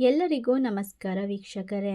ಎಲ್ಲರಿಗೂ ನಮಸ್ಕಾರ ವೀಕ್ಷಕರೇ.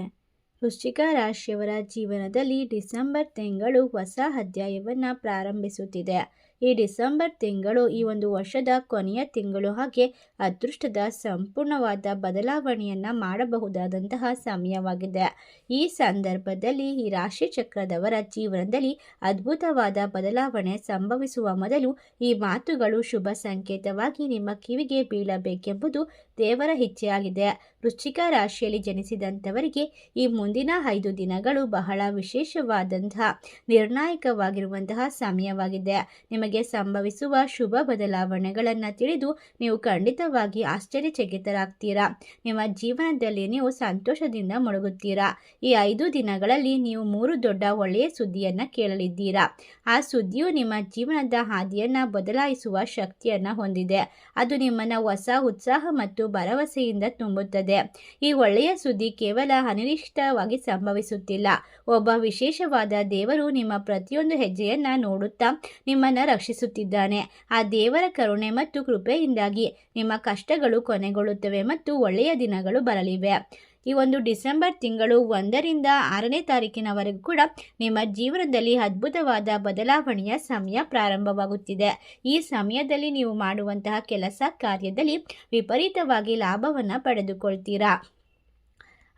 ವೃಶ್ಚಿಕ ರಾಶಿಯವರ ಜೀವನದಲ್ಲಿ ಡಿಸೆಂಬರ್ ತಿಂಗಳು ಹೊಸ ಅಧ್ಯಾಯವನ್ನು ಪ್ರಾರಂಭಿಸುತ್ತಿದೆ. ಈ ಡಿಸೆಂಬರ್ ತಿಂಗಳು ಈ ಒಂದು ವರ್ಷದ ಕೊನೆಯ ತಿಂಗಳು ಹಾಗೆ ಅದೃಷ್ಟದ ಸಂಪೂರ್ಣವಾದ ಬದಲಾವಣೆಯನ್ನು ಮಾಡಬಹುದಾದಂತಹ ಸಮಯವಾಗಿದೆ. ಈ ಸಂದರ್ಭದಲ್ಲಿ ಈ ರಾಶಿ ಚಕ್ರದವರ ಜೀವನದಲ್ಲಿ ಅದ್ಭುತವಾದ ಬದಲಾವಣೆ ಸಂಭವಿಸುವ ಮೊದಲು ಈ ಮಾತುಗಳು ಶುಭ ಸಂಕೇತವಾಗಿ ನಿಮ್ಮ ಕಿವಿಗೆ ಬೀಳಬೇಕೆಂಬುದು ದೇವರ ಇಚ್ಛೆಯಾಗಿದೆ. ವೃಶ್ಚಿಕ ರಾಶಿಯಲ್ಲಿ ಜನಿಸಿದಂಥವರಿಗೆ ಈ ಮುಂದಿನ ಐದು ದಿನಗಳು ಬಹಳ ವಿಶೇಷವಾದಂತಹ ನಿರ್ಣಾಯಕವಾಗಿರುವಂತಹ ಸಮಯವಾಗಿದೆ. ನಿಮಗೆ ಸಂಭವಿಸುವ ಶುಭ ಬದಲಾವಣೆಗಳನ್ನು ತಿಳಿದು ನೀವು ಖಂಡಿತವಾಗಿ ಆಶ್ಚರ್ಯಚಕಿತರಾಗ್ತೀರಾ. ನಿಮ್ಮ ಜೀವನದಲ್ಲಿ ನೀವು ಸಂತೋಷದಿಂದ ಮುಳುಗುತ್ತೀರಾ. ಈ ಐದು ದಿನಗಳಲ್ಲಿ ನೀವು ಮೂರು ದೊಡ್ಡ ಒಳ್ಳೆಯ ಸುದ್ದಿಯನ್ನು ಕೇಳಲಿದ್ದೀರಾ. ಆ ಸುದ್ದಿಯು ನಿಮ್ಮ ಜೀವನದ ಹಾದಿಯನ್ನು ಬದಲಾಯಿಸುವ ಶಕ್ತಿಯನ್ನು ಹೊಂದಿದೆ. ಅದು ನಿಮ್ಮನ್ನು ಹೊಸ ಉತ್ಸಾಹ ಮತ್ತು ಭರವಸೆಯಿಂದ ತುಂಬುತ್ತದೆ. ಈ ಒಳ್ಳೆಯ ಸುದ್ದಿ ಕೇವಲ ಅನಿರೀಕ್ಷಿತವಾಗಿ ಸಂಭವಿಸುತ್ತಿಲ್ಲ. ಒಬ್ಬ ವಿಶೇಷವಾದ ದೇವರು ನಿಮ್ಮ ಪ್ರತಿಯೊಂದು ಹೆಜ್ಜೆಯನ್ನ ನೋಡುತ್ತಾ ನಿಮ್ಮನ್ನ ರಕ್ಷಿಸುತ್ತಿದ್ದಾನೆ. ಆ ದೇವರ ಕರುಣೆ ಮತ್ತು ಕೃಪೆಯಿಂದಾಗಿ ನಿಮ್ಮ ಕಷ್ಟಗಳು ಕೊನೆಗೊಳ್ಳುತ್ತವೆ ಮತ್ತು ಒಳ್ಳೆಯ ದಿನಗಳು ಬರಲಿವೆ. ಈ ಒಂದು ಡಿಸೆಂಬರ್ ತಿಂಗಳು ಒಂದರಿಂದ ಆರನೇ ತಾರೀಕಿನವರೆಗೂ ಕೂಡ ನಿಮ್ಮ ಜೀವನದಲ್ಲಿ ಅದ್ಭುತವಾದ ಬದಲಾವಣೆಯ ಸಮಯ ಪ್ರಾರಂಭವಾಗುತ್ತಿದೆ. ಈ ಸಮಯದಲ್ಲಿ ನೀವು ಮಾಡುವಂತಹ ಕೆಲಸ ಕಾರ್ಯದಲ್ಲಿ ವಿಪರೀತವಾಗಿ ಲಾಭವನ್ನು ಪಡೆದುಕೊಳ್ತೀರಾ?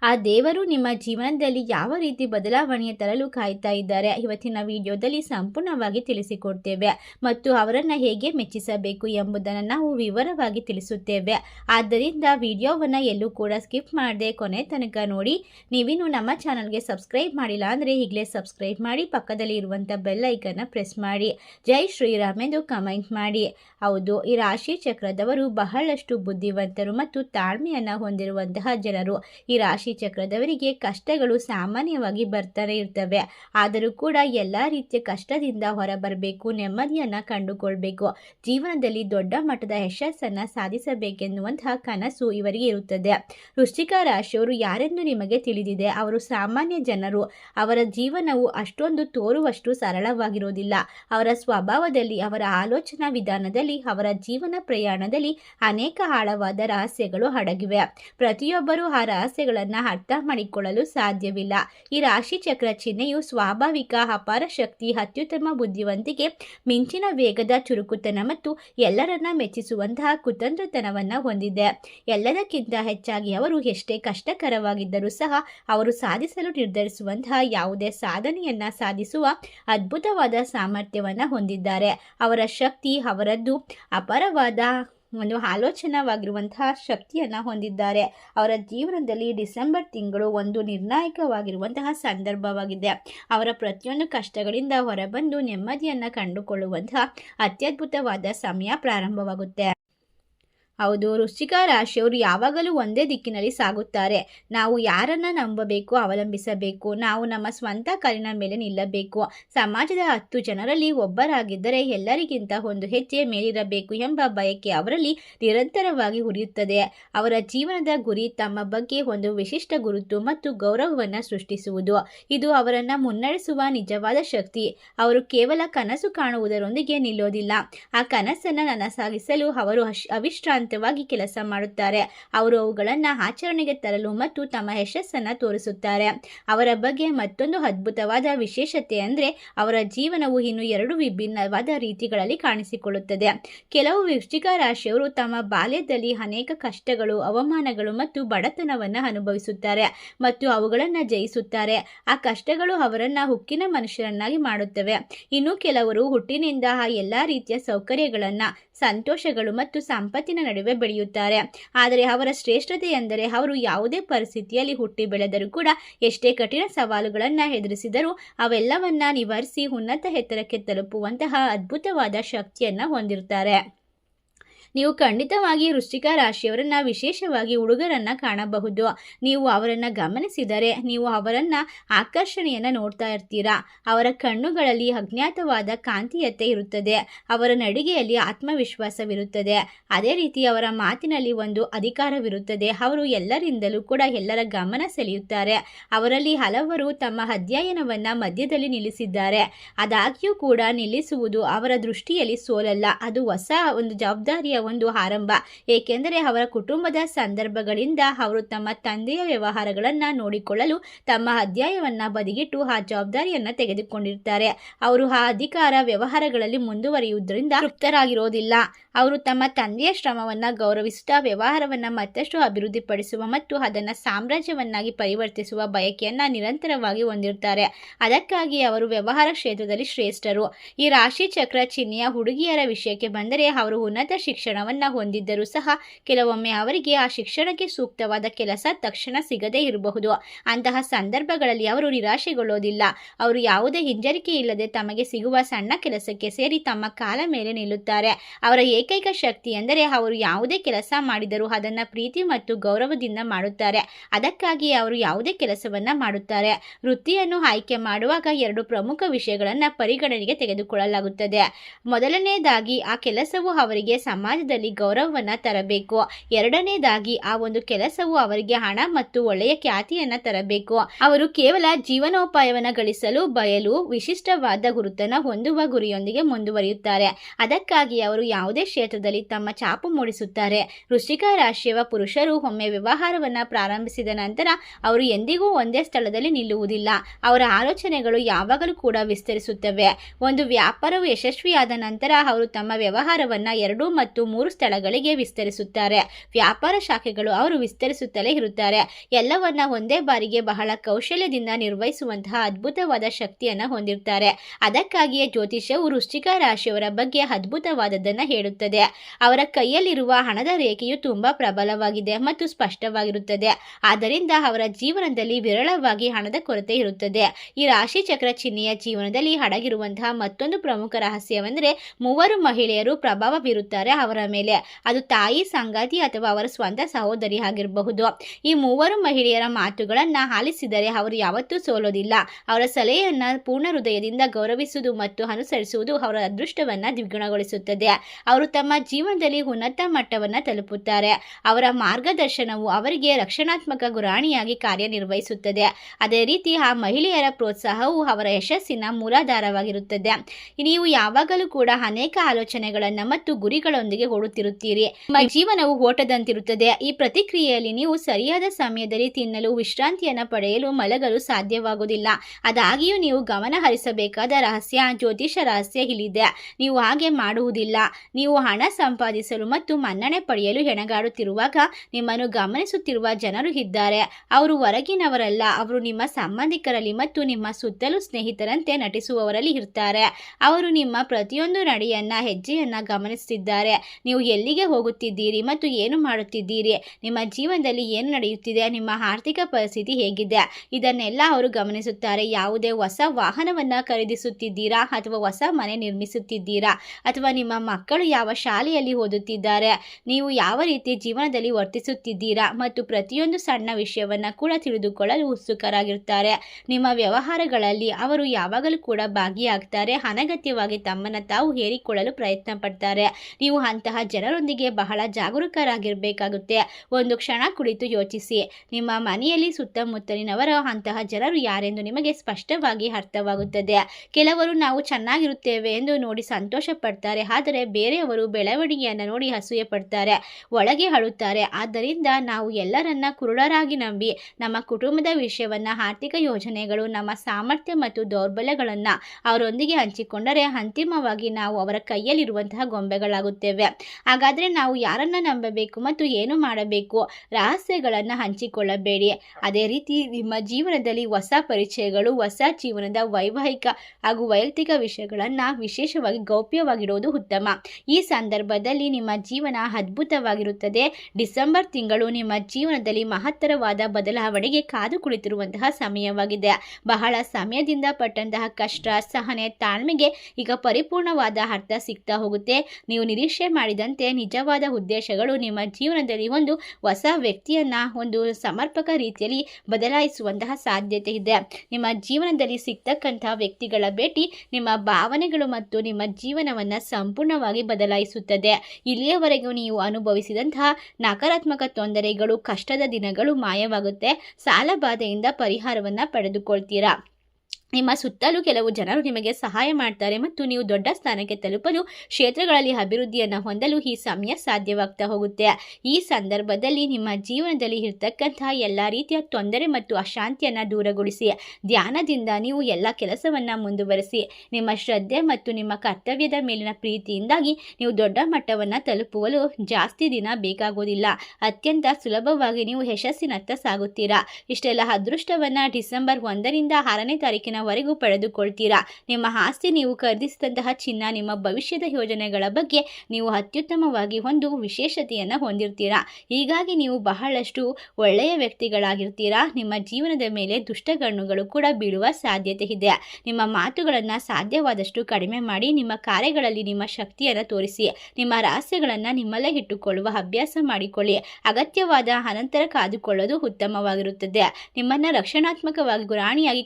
ಆ ದೇವರು ನಿಮ್ಮ ಜೀವನದಲ್ಲಿ ಯಾವ ರೀತಿ ಬದಲಾವಣೆಯ ತರಲು ಕಾಯ್ತಾ ಇದ್ದಾರೆ? ಇವತ್ತಿನ ವಿಡಿಯೋದಲ್ಲಿ ಸಂಪೂರ್ಣವಾಗಿ ತಿಳಿಸಿಕೊಡ್ತೇವೆ. ಮತ್ತು ಅವರನ್ನು ಹೇಗೆ ಮೆಚ್ಚಿಸಬೇಕು ಎಂಬುದನ್ನು ನಾವು ವಿವರವಾಗಿ ತಿಳಿಸುತ್ತೇವೆ. ಆದ್ದರಿಂದ ವಿಡಿಯೋವನ್ನು ಎಲ್ಲೂ ಕೂಡ ಸ್ಕಿಪ್ ಮಾಡದೆ ಕೊನೆ ತನಕ ನೋಡಿ. ನೀವಿನ್ನು ನಮ್ಮ ಚಾನಲ್ಗೆ ಸಬ್ಸ್ಕ್ರೈಬ್ ಮಾಡಿಲ್ಲ ಅಂದರೆ ಈಗಲೇ ಸಬ್ಸ್ಕ್ರೈಬ್ ಮಾಡಿ, ಪಕ್ಕದಲ್ಲಿ ಇರುವಂಥ ಬೆಲ್ ಐಕನ್ನ ಪ್ರೆಸ್ ಮಾಡಿ. ಜೈ ಶ್ರೀರಾಮ್ ಎಂದು ಕಮೆಂಟ್ ಮಾಡಿ. ಹೌದು, ಈ ರಾಶಿ ಚಕ್ರದವರು ಬಹಳಷ್ಟು ಬುದ್ಧಿವಂತರು ಮತ್ತು ತಾಳ್ಮೆಯನ್ನು ಹೊಂದಿರುವಂತಹ ಜನರು. ಈ ರಾಶಿ ರಾಶಿ ಚಕ್ರದವರಿಗೆ ಕಷ್ಟಗಳು ಸಾಮಾನ್ಯವಾಗಿ ಬರ್ತಾನೆ ಇರ್ತವೆ. ಆದರೂ ಕೂಡ ಎಲ್ಲ ರೀತಿಯ ಕಷ್ಟದಿಂದ ಹೊರಬರಬೇಕು, ನೆಮ್ಮದಿಯನ್ನು ಕಂಡುಕೊಳ್ಬೇಕು. ಜೀವನದಲ್ಲಿ ದೊಡ್ಡ ಮಟ್ಟದ ಯಶಸ್ಸನ್ನು ಸಾಧಿಸಬೇಕೆನ್ನುವಂತಹ ಕನಸು ಇವರಿಗೆ ಇರುತ್ತದೆ. ವೃಶ್ಚಿಕ ರಾಶಿಯವರು ಯಾರೆಂದು ನಿಮಗೆ ತಿಳಿದಿದೆ? ಅವರು ಸಾಮಾನ್ಯ ಜನರು. ಅವರ ಜೀವನವು ಅಷ್ಟೊಂದು ತೋರುವಷ್ಟು ಸರಳವಾಗಿರುವುದಿಲ್ಲ. ಅವರ ಸ್ವಭಾವದಲ್ಲಿ, ಅವರ ಆಲೋಚನಾ ವಿಧಾನದಲ್ಲಿ, ಅವರ ಜೀವನ ಪ್ರಯಾಣದಲ್ಲಿ ಅನೇಕ ಆಳವಾದ ರಹಸ್ಯಗಳು ಅಡಗಿವೆ. ಪ್ರತಿಯೊಬ್ಬರೂ ಆ ರಹಸ್ಯಗಳನ್ನು ಅರ್ಥ ಮಾಡಿಕೊಳ್ಳಲು ಸಾಧ್ಯವಿಲ್ಲ. ಈ ರಾಶಿ ಚಕ್ರ ಚಿಹ್ನೆಯು ಸ್ವಾಭಾವಿಕ ಅಪಾರ ಶಕ್ತಿ, ಅತ್ಯುತ್ತಮ ಬುದ್ಧಿವಂತಿಕೆ, ಮಿಂಚಿನ ವೇಗದ ಚುರುಕುತನ ಮತ್ತು ಎಲ್ಲರನ್ನ ಮೆಚ್ಚಿಸುವಂತಹ ಕುತಂತ್ರತನವನ್ನು ಹೊಂದಿದೆ. ಎಲ್ಲದಕ್ಕಿಂತ ಹೆಚ್ಚಾಗಿ ಅವರು ಎಷ್ಟೇ ಕಷ್ಟಕರವಾಗಿದ್ದರೂ ಸಹ ಅವರು ಸಾಧಿಸಲು ನಿರ್ಧರಿಸುವಂತಹ ಯಾವುದೇ ಸಾಧನೆಯನ್ನ ಸಾಧಿಸುವ ಅದ್ಭುತವಾದ ಸಾಮರ್ಥ್ಯವನ್ನು ಹೊಂದಿದ್ದಾರೆ. ಅವರ ಶಕ್ತಿ ಅವರದ್ದು ಅಪಾರವಾದ ಒಂದು ಆಲೋಚನವಾಗಿರುವಂತಹ ಶಕ್ತಿಯನ್ನು ಹೊಂದಿದ್ದಾರೆ. ಅವರ ಜೀವನದಲ್ಲಿ ಡಿಸೆಂಬರ್ ತಿಂಗಳು ಒಂದು ನಿರ್ಣಾಯಕವಾಗಿರುವಂತಹ ಸಂದರ್ಭವಾಗಿದೆ. ಅವರ ಪ್ರತಿಯೊಂದು ಕಷ್ಟಗಳಿಂದ ಹೊರಬಂದು ನೆಮ್ಮದಿಯನ್ನು ಕಂಡುಕೊಳ್ಳುವಂತಹ ಅತ್ಯದ್ಭುತವಾದ ಸಮಯ ಪ್ರಾರಂಭವಾಗುತ್ತೆ. ಹೌದು, ವೃಶ್ಚಿಕ ರಾಶಿಯವರು ಯಾವಾಗಲೂ ಒಂದೇ ದಿಕ್ಕಿನಲ್ಲಿ ಸಾಗುತ್ತಾರೆ. ನಾವು ಯಾರನ್ನ ನಂಬಬೇಕು, ಅವಲಂಬಿಸಬೇಕು, ನಾವು ನಮ್ಮ ಸ್ವಂತ ಕಾಲಿನ ಮೇಲೆ ನಿಲ್ಲಬೇಕು, ಸಮಾಜದ ಹತ್ತು ಜನರಲ್ಲಿ ಒಬ್ಬರಾಗಿದ್ದರೆ ಎಲ್ಲರಿಗಿಂತ ಒಂದು ಹೆಜ್ಜೆ ಮೇಲಿರಬೇಕು ಎಂಬ ಬಯಕೆ ಅವರಲ್ಲಿ ನಿರಂತರವಾಗಿ ಉರಿಯುತ್ತದೆ. ಅವರ ಜೀವನದ ಗುರಿ ತಮ್ಮ ಬಗ್ಗೆ ಒಂದು ವಿಶಿಷ್ಟ ಗುರುತು ಮತ್ತು ಗೌರವವನ್ನು ಸೃಷ್ಟಿಸುವುದು. ಇದು ಅವರನ್ನು ಮುನ್ನಡೆಸುವ ನಿಜವಾದ ಶಕ್ತಿ. ಅವರು ಕೇವಲ ಕನಸು ಕಾಣುವುದರೊಂದಿಗೆ ನಿಲ್ಲೋದಿಲ್ಲ. ಆ ಕನಸನ್ನು ನನಸಾಗಿಸಲು ಅವರು ಅವಿಶ್ರಾಂತಿ ಶಾಂತವಾಗಿ ಕೆಲಸ ಮಾಡುತ್ತಾರೆ. ಅವರು ಅವುಗಳನ್ನು ಆಚರಣೆಗೆ ತರಲು ಮತ್ತು ತಮ್ಮ ಯಶಸ್ಸನ್ನು ತೋರಿಸುತ್ತಾರೆ. ಅವರ ಬಗ್ಗೆ ಮತ್ತೊಂದು ಅದ್ಭುತವಾದ ವಿಶೇಷತೆ ಅಂದರೆ ಅವರ ಜೀವನವು ಇನ್ನು ಎರಡು ವಿಭಿನ್ನವಾದ ರೀತಿಗಳಲ್ಲಿ ಕಾಣಿಸಿಕೊಳ್ಳುತ್ತದೆ. ಕೆಲವು ವೃಶ್ಚಿಕ ರಾಶಿಯವರು ತಮ್ಮ ಬಾಲ್ಯದಲ್ಲಿ ಅನೇಕ ಕಷ್ಟಗಳು, ಅವಮಾನಗಳು ಮತ್ತು ಬಡತನವನ್ನು ಅನುಭವಿಸುತ್ತಾರೆ ಮತ್ತು ಅವುಗಳನ್ನು ಜಯಿಸುತ್ತಾರೆ. ಆ ಕಷ್ಟಗಳು ಅವರನ್ನು ಹುಕ್ಕಿನ ಮನುಷ್ಯರನ್ನಾಗಿ ಮಾಡುತ್ತವೆ. ಇನ್ನು ಕೆಲವರು ಹುಟ್ಟಿನಿಂದ ಆ ಎಲ್ಲ ರೀತಿಯ ಸೌಕರ್ಯಗಳನ್ನು ಸಂತೋಷಗಳು ಮತ್ತು ಸಂಪತ್ತಿನ ನಡುವೆ ಬೆಳೆಯುತ್ತಾರೆ. ಆದರೆ ಅವರ ಶ್ರೇಷ್ಠತೆ ಎಂದರೆ ಅವರು ಯಾವುದೇ ಪರಿಸ್ಥಿತಿಯಲ್ಲಿ ಹುಟ್ಟಿ ಬೆಳೆದರೂ ಕೂಡ ಎಷ್ಟೇ ಕಠಿಣ ಸವಾಲುಗಳನ್ನು ಎದುರಿಸಿದರೂ ಅವೆಲ್ಲವನ್ನ ನಿವಾರಿಸಿ ಉನ್ನತ ಎತ್ತರಕ್ಕೆ ತಲುಪುವಂತಹ ಅದ್ಭುತವಾದ ಶಕ್ತಿಯನ್ನು ಹೊಂದಿರುತ್ತಾರೆ. ನೀವು ಖಂಡಿತವಾಗಿ ವೃಶ್ಚಿಕ ರಾಶಿಯವರನ್ನ, ವಿಶೇಷವಾಗಿ ಹುಡುಗರನ್ನ ಕಾಣಬಹುದು. ನೀವು ಅವರನ್ನ ಗಮನಿಸಿದರೆ, ನೀವು ಅವರನ್ನ ಆಕರ್ಷಣೆಯನ್ನು ನೋಡ್ತಾ ಇರ್ತೀರಾ. ಅವರ ಕಣ್ಣುಗಳಲ್ಲಿ ಅಜ್ಞಾತವಾದ ಕಾಂತೀಯತೆ ಇರುತ್ತದೆ. ಅವರ ನಡಿಗೆಯಲ್ಲಿ ಆತ್ಮವಿಶ್ವಾಸವಿರುತ್ತದೆ. ಅದೇ ರೀತಿ ಅವರ ಮಾತಿನಲ್ಲಿ ಒಂದು ಅಧಿಕಾರವಿರುತ್ತದೆ. ಅವರು ಎಲ್ಲರಿಂದಲೂ ಕೂಡ ಎಲ್ಲರ ಗಮನ ಸೆಳೆಯುತ್ತಾರೆ. ಅವರಲ್ಲಿ ಹಲವರು ತಮ್ಮ ಅಧ್ಯಯನವನ್ನ ಮಧ್ಯದಲ್ಲಿ ನಿಲ್ಲಿಸಿದ್ದಾರೆ. ಆದಾಗ್ಯೂ ಕೂಡ ನಿಲ್ಲಿಸುವುದು ಅವರ ದೃಷ್ಟಿಯಲ್ಲಿ ಸೋಲಲ್ಲ. ಅದು ಹೊಸ ಒಂದು ಜವಾಬ್ದಾರಿಯ ಒಂದು ಆರಂಭ. ಏಕೆಂದರೆ ಅವರ ಕುಟುಂಬದ ಸಂದರ್ಭಗಳಿಂದ ಅವರು ತಮ್ಮ ತಂದೆಯ ವ್ಯವಹಾರಗಳನ್ನು ನೋಡಿಕೊಳ್ಳಲು ತಮ್ಮ ಅಧ್ಯಾಯವನ್ನು ಬದಿಗಿಟ್ಟು ಆ ಜವಾಬ್ದಾರಿಯನ್ನು ತೆಗೆದುಕೊಂಡಿರ್ತಾರೆ. ಅವರು ಆ ಅಧಿಕಾರ ವ್ಯವಹಾರಗಳಲ್ಲಿ ಮುಂದುವರಿಯುವುದರಿಂದ ತೃಪ್ತರಾಗಿರೋದಿಲ್ಲ. ಅವರು ತಮ್ಮ ತಂದೆಯ ಶ್ರಮವನ್ನು ಗೌರವಿಸುತ್ತಾ ವ್ಯವಹಾರವನ್ನು ಮತ್ತಷ್ಟು ಅಭಿವೃದ್ಧಿಪಡಿಸುವ ಮತ್ತು ಅದನ್ನು ಸಾಮ್ರಾಜ್ಯವನ್ನಾಗಿ ಪರಿವರ್ತಿಸುವ ಬಯಕೆಯನ್ನು ನಿರಂತರವಾಗಿ ಹೊಂದಿರ್ತಾರೆ. ಅದಕ್ಕಾಗಿ ಅವರು ವ್ಯವಹಾರ ಕ್ಷೇತ್ರದಲ್ಲಿ ಶ್ರೇಷ್ಠರು. ಈ ರಾಶಿ ಚಕ್ರ ಚಿಹ್ನೆಯ ಹುಡುಗಿಯರ ವಿಷಯಕ್ಕೆ ಬಂದರೆ ಅವರು ಉನ್ನತ ಶಿಕ್ಷಣವನ್ನು ಹೊಂದಿದ್ದರೂ ಸಹ ಕೆಲವೊಮ್ಮೆ ಅವರಿಗೆ ಆ ಶಿಕ್ಷಣಕ್ಕೆ ಸೂಕ್ತವಾದ ಕೆಲಸ ತಕ್ಷಣ ಸಿಗದೇ ಇರಬಹುದು. ಅಂತಹ ಸಂದರ್ಭಗಳಲ್ಲಿ ಅವರು ನಿರಾಶೆಗೊಳ್ಳೋದಿಲ್ಲ. ಅವರು ಯಾವುದೇ ಹಿಂಜರಿಕೆ ಇಲ್ಲದೆ ತಮಗೆ ಸಿಗುವ ಸಣ್ಣ ಕೆಲಸಕ್ಕೆ ಸೇರಿ ತಮ್ಮ ಕಾಲ ಮೇಲೆ ನಿಲ್ಲುತ್ತಾರೆ. ಅವರ ಏಕೈಕ ಶಕ್ತಿ ಎಂದರೆ ಅವರು ಯಾವುದೇ ಕೆಲಸ ಮಾಡಿದರೂ ಅದನ್ನು ಪ್ರೀತಿ ಮತ್ತು ಗೌರವದಿಂದ ಮಾಡುತ್ತಾರೆ. ಅದಕ್ಕಾಗಿ ಅವರು ಯಾವುದೇ ಕೆಲಸವನ್ನ ಮಾಡುತ್ತಾರೆ. ವೃತ್ತಿಯನ್ನು ಆಯ್ಕೆ ಮಾಡುವಾಗ ಎರಡು ಪ್ರಮುಖ ವಿಷಯಗಳನ್ನು ಪರಿಗಣನೆಗೆ ತೆಗೆದುಕೊಳ್ಳಲಾಗುತ್ತದೆ. ಮೊದಲನೆಯದಾಗಿ ಆ ಕೆಲಸವು ಅವರಿಗೆ ಸಮಾಜದಲ್ಲಿ ಗೌರವವನ್ನು ತರಬೇಕು. ಎರಡನೇದಾಗಿ ಆ ಒಂದು ಕೆಲಸವು ಅವರಿಗೆ ಹಣ ಮತ್ತು ಒಳ್ಳೆಯ ಖ್ಯಾತಿಯನ್ನ ತರಬೇಕು. ಅವರು ಕೇವಲ ಜೀವನೋಪಾಯವನ್ನು ಗಳಿಸಲು ಬಯಲು ವಿಶಿಷ್ಟವಾದ ಗುರುತನ್ನು ಹೊಂದುವ ಗುರಿಯೊಂದಿಗೆ ಮುಂದುವರಿಯುತ್ತಾರೆ. ಅದಕ್ಕಾಗಿ ಅವರು ಯಾವುದೇ ಕ್ಷೇತ್ರದಲ್ಲಿ ತಮ್ಮ ಛಾಪು ಮೂಡಿಸುತ್ತಾರೆ. ವೃಶ್ಚಿಕ ರಾಶಿಯ ಪುರುಷರು ಒಮ್ಮೆ ವ್ಯವಹಾರವನ್ನು ಪ್ರಾರಂಭಿಸಿದ ನಂತರ ಅವರು ಎಂದಿಗೂ ಒಂದೇ ಸ್ಥಳದಲ್ಲಿ ನಿಲ್ಲುವುದಿಲ್ಲ. ಅವರ ಆಲೋಚನೆಗಳು ಯಾವಾಗಲೂ ಕೂಡ ವಿಸ್ತರಿಸುತ್ತವೆ. ಒಂದು ವ್ಯಾಪಾರವು ಯಶಸ್ವಿಯಾದ ನಂತರ ಅವರು ತಮ್ಮ ವ್ಯವಹಾರವನ್ನು ಎರಡು ಮತ್ತು ಮೂರು ಸ್ಥಳಗಳಿಗೆ ವಿಸ್ತರಿಸುತ್ತಾರೆ. ವ್ಯಾಪಾರ ಶಾಖೆಗಳು ಅವರು ವಿಸ್ತರಿಸುತ್ತಲೇ ಇರುತ್ತಾರೆ. ಎಲ್ಲವನ್ನ ಒಂದೇ ಬಾರಿಗೆ ಬಹಳ ಕೌಶಲ್ಯದಿಂದ ನಿರ್ವಹಿಸುವಂತಹ ಅದ್ಭುತವಾದ ಶಕ್ತಿಯನ್ನು ಹೊಂದಿರ್ತಾರೆ ಅದಕ್ಕಾಗಿಯೇ ಜ್ಯೋತಿಷ್ಯವು ವೃಶ್ಚಿಕ ರಾಶಿಯವರ ಬಗ್ಗೆ ಅದ್ಭುತವಾದದ್ದನ್ನು ಹೇಳುತ್ತದೆ. ಅವರ ಕೈಯಲ್ಲಿರುವ ಹಣದ ರೇಖೆಯು ತುಂಬಾ ಪ್ರಬಲವಾಗಿದೆ ಮತ್ತು ಸ್ಪಷ್ಟವಾಗಿರುತ್ತದೆ. ಆದ್ದರಿಂದ ಅವರ ಜೀವನದಲ್ಲಿ ವಿರಳವಾಗಿ ಹಣದ ಕೊರತೆ ಇರುತ್ತದೆ. ಈ ರಾಶಿ ಚಕ್ರ ಚಿಹ್ನೆಯ ಜೀವನದಲ್ಲಿ ಅಡಗಿರುವಂತಹ ಮತ್ತೊಂದು ಪ್ರಮುಖ ರಹಸ್ಯವೆಂದರೆ ಮೂವರು ಮಹಿಳೆಯರು ಪ್ರಭಾವ ಬೀರುತ್ತಾರೆ. ಅವರ ಮೇಲೆ. ಅದು ತಾಯಿ, ಸಂಗಾತಿ ಅಥವಾ ಅವರ ಸ್ವಂತ ಸಹೋದರಿ ಆಗಿರಬಹುದು. ಈ ಮೂವರು ಮಹಿಳೆಯರ ಮಾತುಗಳನ್ನು ಆಲಿಸಿದರೆ ಅವರು ಯಾವತ್ತೂ ಸೋಲೋದಿಲ್ಲ. ಅವರ ಸಲಹೆಯನ್ನು ಪೂರ್ಣ ಹೃದಯದಿಂದ ಗೌರವಿಸುವುದು ಮತ್ತು ಅನುಸರಿಸುವುದು ಅವರ ಅದೃಷ್ಟವನ್ನು ದ್ವಿಗುಣಗೊಳಿಸುತ್ತದೆ. ಅವರು ತಮ್ಮ ಜೀವನದಲ್ಲಿ ಉನ್ನತ ಮಟ್ಟವನ್ನು ತಲುಪುತ್ತಾರೆ. ಅವರ ಮಾರ್ಗದರ್ಶನವು ಅವರಿಗೆ ರಕ್ಷಣಾತ್ಮಕ ಗುರಾಣಿಯಾಗಿ ಕಾರ್ಯನಿರ್ವಹಿಸುತ್ತದೆ. ಅದೇ ರೀತಿ ಆ ಮಹಿಳೆಯರ ಪ್ರೋತ್ಸಾಹವು ಅವರ ಯಶಸ್ಸಿನ ಮೂಲಾಧಾರವಾಗಿರುತ್ತದೆ. ನೀವು ಯಾವಾಗಲೂ ಕೂಡ ಅನೇಕ ಆಲೋಚನೆಗಳನ್ನು ಮತ್ತು ಗುರಿಗಳೊಂದಿಗೆ ಓಡುತ್ತಿರುತ್ತೀರಿ ನಿಮ್ಮ ಜೀವನವು ಓಟದಂತಿರುತ್ತದೆ. ಈ ಪ್ರತಿಕ್ರಿಯೆಯಲ್ಲಿ ನೀವು ಸರಿಯಾದ ಸಮಯದಲ್ಲಿ ತಿನ್ನಲು, ವಿಶ್ರಾಂತಿಯನ್ನು ಪಡೆಯಲು ಮಲಗಲು ಸಾಧ್ಯವಾಗುವುದಿಲ್ಲ. ಅದಾಗಿಯೂ ನೀವು ಗಮನ ಹರಿಸಬೇಕಾದ ರಹಸ್ಯ, ಜ್ಯೋತಿಷ ರಹಸ್ಯ ಇಲ್ಲಿದೆ. ನೀವು ಹಾಗೆ ಮಾಡುವುದಿಲ್ಲ. ನೀವು ಹಣ ಸಂಪಾದಿಸಲು ಮತ್ತು ಮನ್ನಣೆ ಪಡೆಯಲು ಹೆಣಗಾಡುತ್ತಿರುವಾಗ ನಿಮ್ಮನ್ನು ಗಮನಿಸುತ್ತಿರುವ ಜನರು ಇದ್ದಾರೆ. ಅವರು ಹೊರಗಿನವರಲ್ಲ. ಅವರು ನಿಮ್ಮ ಸಂಬಂಧಿಕರಲ್ಲಿ ಮತ್ತು ನಿಮ್ಮ ಸುತ್ತಲೂ ಸ್ನೇಹಿತರಂತೆ ನಟಿಸುವವರಲ್ಲಿ ಇರ್ತಾರೆ. ಅವರು ನಿಮ್ಮ ಪ್ರತಿಯೊಂದು ನಡೆಯನ್ನ, ಹೆಜ್ಜೆಯನ್ನ ಗಮನಿಸುತ್ತಿದ್ದಾರೆ. ನೀವು ಎಲ್ಲಿಗೆ ಹೋಗುತ್ತಿದ್ದೀರಿ ಮತ್ತು ಏನು ಮಾಡುತ್ತಿದ್ದೀರಿ? ನಿಮ್ಮ ಜೀವನದಲ್ಲಿ ಏನು ನಡೆಯುತ್ತಿದೆ? ನಿಮ್ಮ ಆರ್ಥಿಕ ಪರಿಸ್ಥಿತಿ ಹೇಗಿದೆ? ಇದನ್ನೆಲ್ಲ ಅವರು ಗಮನಿಸುತ್ತಾರೆ. ಯಾವುದೇ ಹೊಸ ವಾಹನವನ್ನು ಖರೀದಿಸುತ್ತಿದ್ದೀರಾ ಅಥವಾ ಹೊಸ ಮನೆ ನಿರ್ಮಿಸುತ್ತಿದ್ದೀರಾ ಅಥವಾ ನಿಮ್ಮ ಮಕ್ಕಳು ಯಾವ ಶಾಲೆಯಲ್ಲಿ ಓದುತ್ತಿದ್ದಾರೆ? ನೀವು ಯಾವ ರೀತಿ ಜೀವನದಲ್ಲಿ ವರ್ತಿಸುತ್ತಿದ್ದೀರಾ ಮತ್ತು ಪ್ರತಿಯೊಂದು ಸಣ್ಣ ವಿಷಯವನ್ನು ಕೂಡ ತಿಳಿದುಕೊಳ್ಳಲು ಉತ್ಸುಕರಾಗಿರ್ತಾರೆ ನಿಮ್ಮ ವ್ಯವಹಾರಗಳಲ್ಲಿ ಅವರು ಯಾವಾಗಲೂ ಕೂಡ ಭಾಗಿಯಾಗ್ತಾರೆ. ಅನಗತ್ಯವಾಗಿ ತಮ್ಮನ್ನು ತಾವು ಹೇರಿಕೊಳ್ಳಲು ಪ್ರಯತ್ನ ಪಡ್ತಾರೆ ನೀವು ಅಂತಹ ಜನರೊಂದಿಗೆ ಬಹಳ ಜಾಗರೂಕರಾಗಿರಬೇಕಾಗುತ್ತೆ. ಒಂದು ಕ್ಷಣ ಕುಳಿತು ಯೋಚಿಸಿ. ನಿಮ್ಮ ಮನೆಯಲ್ಲಿ ಸುತ್ತಮುತ್ತಲಿನವರ ಅಂತಹ ಜನರು ಯಾರೆಂದು ನಿಮಗೆ ಸ್ಪಷ್ಟವಾಗಿ ಅರ್ಥವಾಗುತ್ತದೆ. ಕೆಲವರು ನಾವು ಚೆನ್ನಾಗಿರುತ್ತೇವೆ ಎಂದು ನೋಡಿ ಸಂತೋಷ ಪಡ್ತಾರೆ ಆದರೆ ಬೇರೆಯವರು ಬೆಳವಣಿಗೆಯನ್ನು ನೋಡಿ ಅಸೂಯೆ ಪಡ್ತಾರೆ ಒಳಗೆ ಅಳುತ್ತಾರೆ. ಆದ್ದರಿಂದ ನಾವು ಎಲ್ಲರನ್ನ ಕುರುಡರಾಗಿ ನಂಬಿ ನಮ್ಮ ಕುಟುಂಬದ ವಿಷಯವನ್ನ, ಆರ್ಥಿಕ ಯೋಜನೆಗಳು, ನಮ್ಮ ಸಾಮರ್ಥ್ಯ ಮತ್ತು ದೌರ್ಬಲ್ಯಗಳನ್ನು ಅವರೊಂದಿಗೆ ಹಂಚಿಕೊಂಡರೆ ಅಂತಿಮವಾಗಿ ನಾವು ಅವರ ಕೈಯಲ್ಲಿರುವಂತಹ ಗೊಂಬೆಗಳಾಗುತ್ತೇವೆ. ಹಾಗಾದರೆ ನಾವು ಯಾರನ್ನು ನಂಬಬೇಕು ಮತ್ತು ಏನು ಮಾಡಬೇಕು? ರಹಸ್ಯಗಳನ್ನು ಹಂಚಿಕೊಳ್ಳಬೇಡಿ. ಅದೇ ರೀತಿ ನಿಮ್ಮ ಜೀವನದಲ್ಲಿ ಹೊಸ ಪರಿಚಯಗಳು, ಹೊಸ ಜೀವನದ ವೈವಾಹಿಕ ಹಾಗೂ ವೈಯಕ್ತಿಕ ವಿಷಯಗಳನ್ನು ವಿಶೇಷವಾಗಿ ಗೌಪ್ಯವಾಗಿಡುವುದು ಉತ್ತಮ. ಈ ಸಂದರ್ಭದಲ್ಲಿ ನಿಮ್ಮ ಜೀವನ ಅದ್ಭುತವಾಗಿರುತ್ತದೆ. ಡಿಸೆಂಬರ್ ತಿಂಗಳು ನಿಮ್ಮ ಜೀವನದಲ್ಲಿ ಮಹತ್ತರವಾದ ಬದಲಾವಣೆಗೆ ಕಾದು ಕುಳಿತಿರುವಂತಹ ಸಮಯವಾಗಿದೆ. ಬಹಳ ಸಮಯದಿಂದ ಪಟ್ಟಂತಹ ಕಷ್ಟ, ಸಹನೆ, ತಾಳ್ಮೆಗೆ ಈಗ ಪರಿಪೂರ್ಣವಾದ ಅರ್ಥ ಸಿಗ್ತಾ ಹೋಗುತ್ತೆ. ನೀವು ನಿರೀಕ್ಷೆ ಮಾಡಿದಂತೆ ನಿಜವಾದ ಉದ್ದೇಶಗಳು ನಿಮ್ಮ ಜೀವನದಲ್ಲಿ ಒಂದು ಹೊಸ ವ್ಯಕ್ತಿಯನ್ನು ಒಂದು ಸಮರ್ಪಕ ರೀತಿಯಲ್ಲಿ ಬದಲಾಯಿಸುವಂತಹ ಸಾಧ್ಯತೆ ಇದೆ. ನಿಮ್ಮ ಜೀವನದಲ್ಲಿ ಸಿಗ್ತಕ್ಕಂತಹ ವ್ಯಕ್ತಿಗಳ ಭೇಟಿ ನಿಮ್ಮ ಭಾವನೆಗಳು ಮತ್ತು ನಿಮ್ಮ ಜೀವನವನ್ನು ಸಂಪೂರ್ಣವಾಗಿ ಬದಲಾಯಿಸುತ್ತದೆ. ಇಲ್ಲಿಯವರೆಗೂ ನೀವು ಅನುಭವಿಸಿದಂತಹ ನಕಾರಾತ್ಮಕ ತೊಂದರೆಗಳು, ಕಷ್ಟದ ದಿನಗಳು ಮಾಯವಾಗುತ್ತೆ. ಸಾಲ ಬಾಧೆಯಿಂದ ಪರಿಹಾರವನ್ನು ಪಡೆದುಕೊಳ್ತೀರಾ? ನಿಮ್ಮ ಸುತ್ತಲೂ ಕೆಲವು ಜನರು ನಿಮಗೆ ಸಹಾಯ ಮಾಡ್ತಾರೆ ಮತ್ತು ನೀವು ದೊಡ್ಡ ಸ್ಥಾನಕ್ಕೆ ತಲುಪಲು ಕ್ಷೇತ್ರಗಳಲ್ಲಿ ಅಭಿವೃದ್ಧಿಯನ್ನು ಹೊಂದಲು ಈ ಸಮಯ ಸಾಧ್ಯವಾಗ್ತಾ ಹೋಗುತ್ತೆ. ಈ ಸಂದರ್ಭದಲ್ಲಿ ನಿಮ್ಮ ಜೀವನದಲ್ಲಿ ಇರ್ತಕ್ಕಂತಹ ಎಲ್ಲ ರೀತಿಯ ತೊಂದರೆ ಮತ್ತು ಅಶಾಂತಿಯನ್ನು ದೂರಗೊಳಿಸಿ. ಧ್ಯಾನದಿಂದ ನೀವು ಎಲ್ಲ ಕೆಲಸವನ್ನು ಮುಂದುವರೆಸಿ. ನಿಮ್ಮ ಶ್ರದ್ಧೆ ಮತ್ತು ನಿಮ್ಮ ಕರ್ತವ್ಯದ ಮೇಲಿನ ಪ್ರೀತಿಯಿಂದಾಗಿ ನೀವು ದೊಡ್ಡ ಮಟ್ಟವನ್ನು ತಲುಪುವಲು ಜಾಸ್ತಿ ದಿನ ಬೇಕಾಗೋದಿಲ್ಲ. ಅತ್ಯಂತ ಸುಲಭವಾಗಿ ನೀವು ಯಶಸ್ಸಿನತ್ತ ಸಾಗುತ್ತೀರಾ. ಇಷ್ಟೆಲ್ಲ ಅದೃಷ್ಟವನ್ನು ಡಿಸೆಂಬರ್ ಒಂದರಿಂದ ಆರನೇ ತಾರೀಕಿನವರೆಗೂ ಪಡೆದುಕೊಳ್ತೀರಾ? ನಿಮ್ಮ ಆಸ್ತಿ ನೀವು ಖರೀದಿಸಿದಂತಹ ಚಿನ್ನ, ನಿಮ್ಮ ಭವಿಷ್ಯದ ಯೋಜನೆಗಳ ಬಗ್ಗೆ ನೀವು ಅತ್ಯುತ್ತಮವಾಗಿ ಒಂದು ವಿಶೇಷತೆಯನ್ನು ಹೊಂದಿರ್ತೀರಾ? ಹೀಗಾಗಿ ನೀವು ಬಹಳಷ್ಟು ಒಳ್ಳೆಯ ವ್ಯಕ್ತಿಗಳಾಗಿರ್ತೀರಾ? ನಿಮ್ಮ ಜೀವನದ ಮೇಲೆ ದುಷ್ಟಗಣ್ಣುಗಳು ಕೂಡ ಬೀಳುವ ಸಾಧ್ಯತೆ ಇದೆ. ನಿಮ್ಮ ಮಾತುಗಳನ್ನು ಸಾಧ್ಯವಾದಷ್ಟು ಕಡಿಮೆ ಮಾಡಿ, ನಿಮ್ಮ ಕಾರ್ಯಗಳಲ್ಲಿ ನಿಮ್ಮ ಶಕ್ತಿಯನ್ನು ತೋರಿಸಿ, ನಿಮ್ಮ ರಹಸ್ಯಗಳನ್ನು ನಿಮ್ಮಲ್ಲೇ ಇಟ್ಟುಕೊಳ್ಳುವ ಅಭ್ಯಾಸ ಮಾಡಿಕೊಳ್ಳಿ. ಅಗತ್ಯವಾದ ಅನಂತರ ಕಾದುಕೊಳ್ಳೋದು ಉತ್ತಮವಾಗಿರುತ್ತದೆ. ನಿಮ್ಮನ್ನು ರಕ್ಷಣಾತ್ಮಕವಾಗಿ ಗುರಾಣಿಯಾಗಿ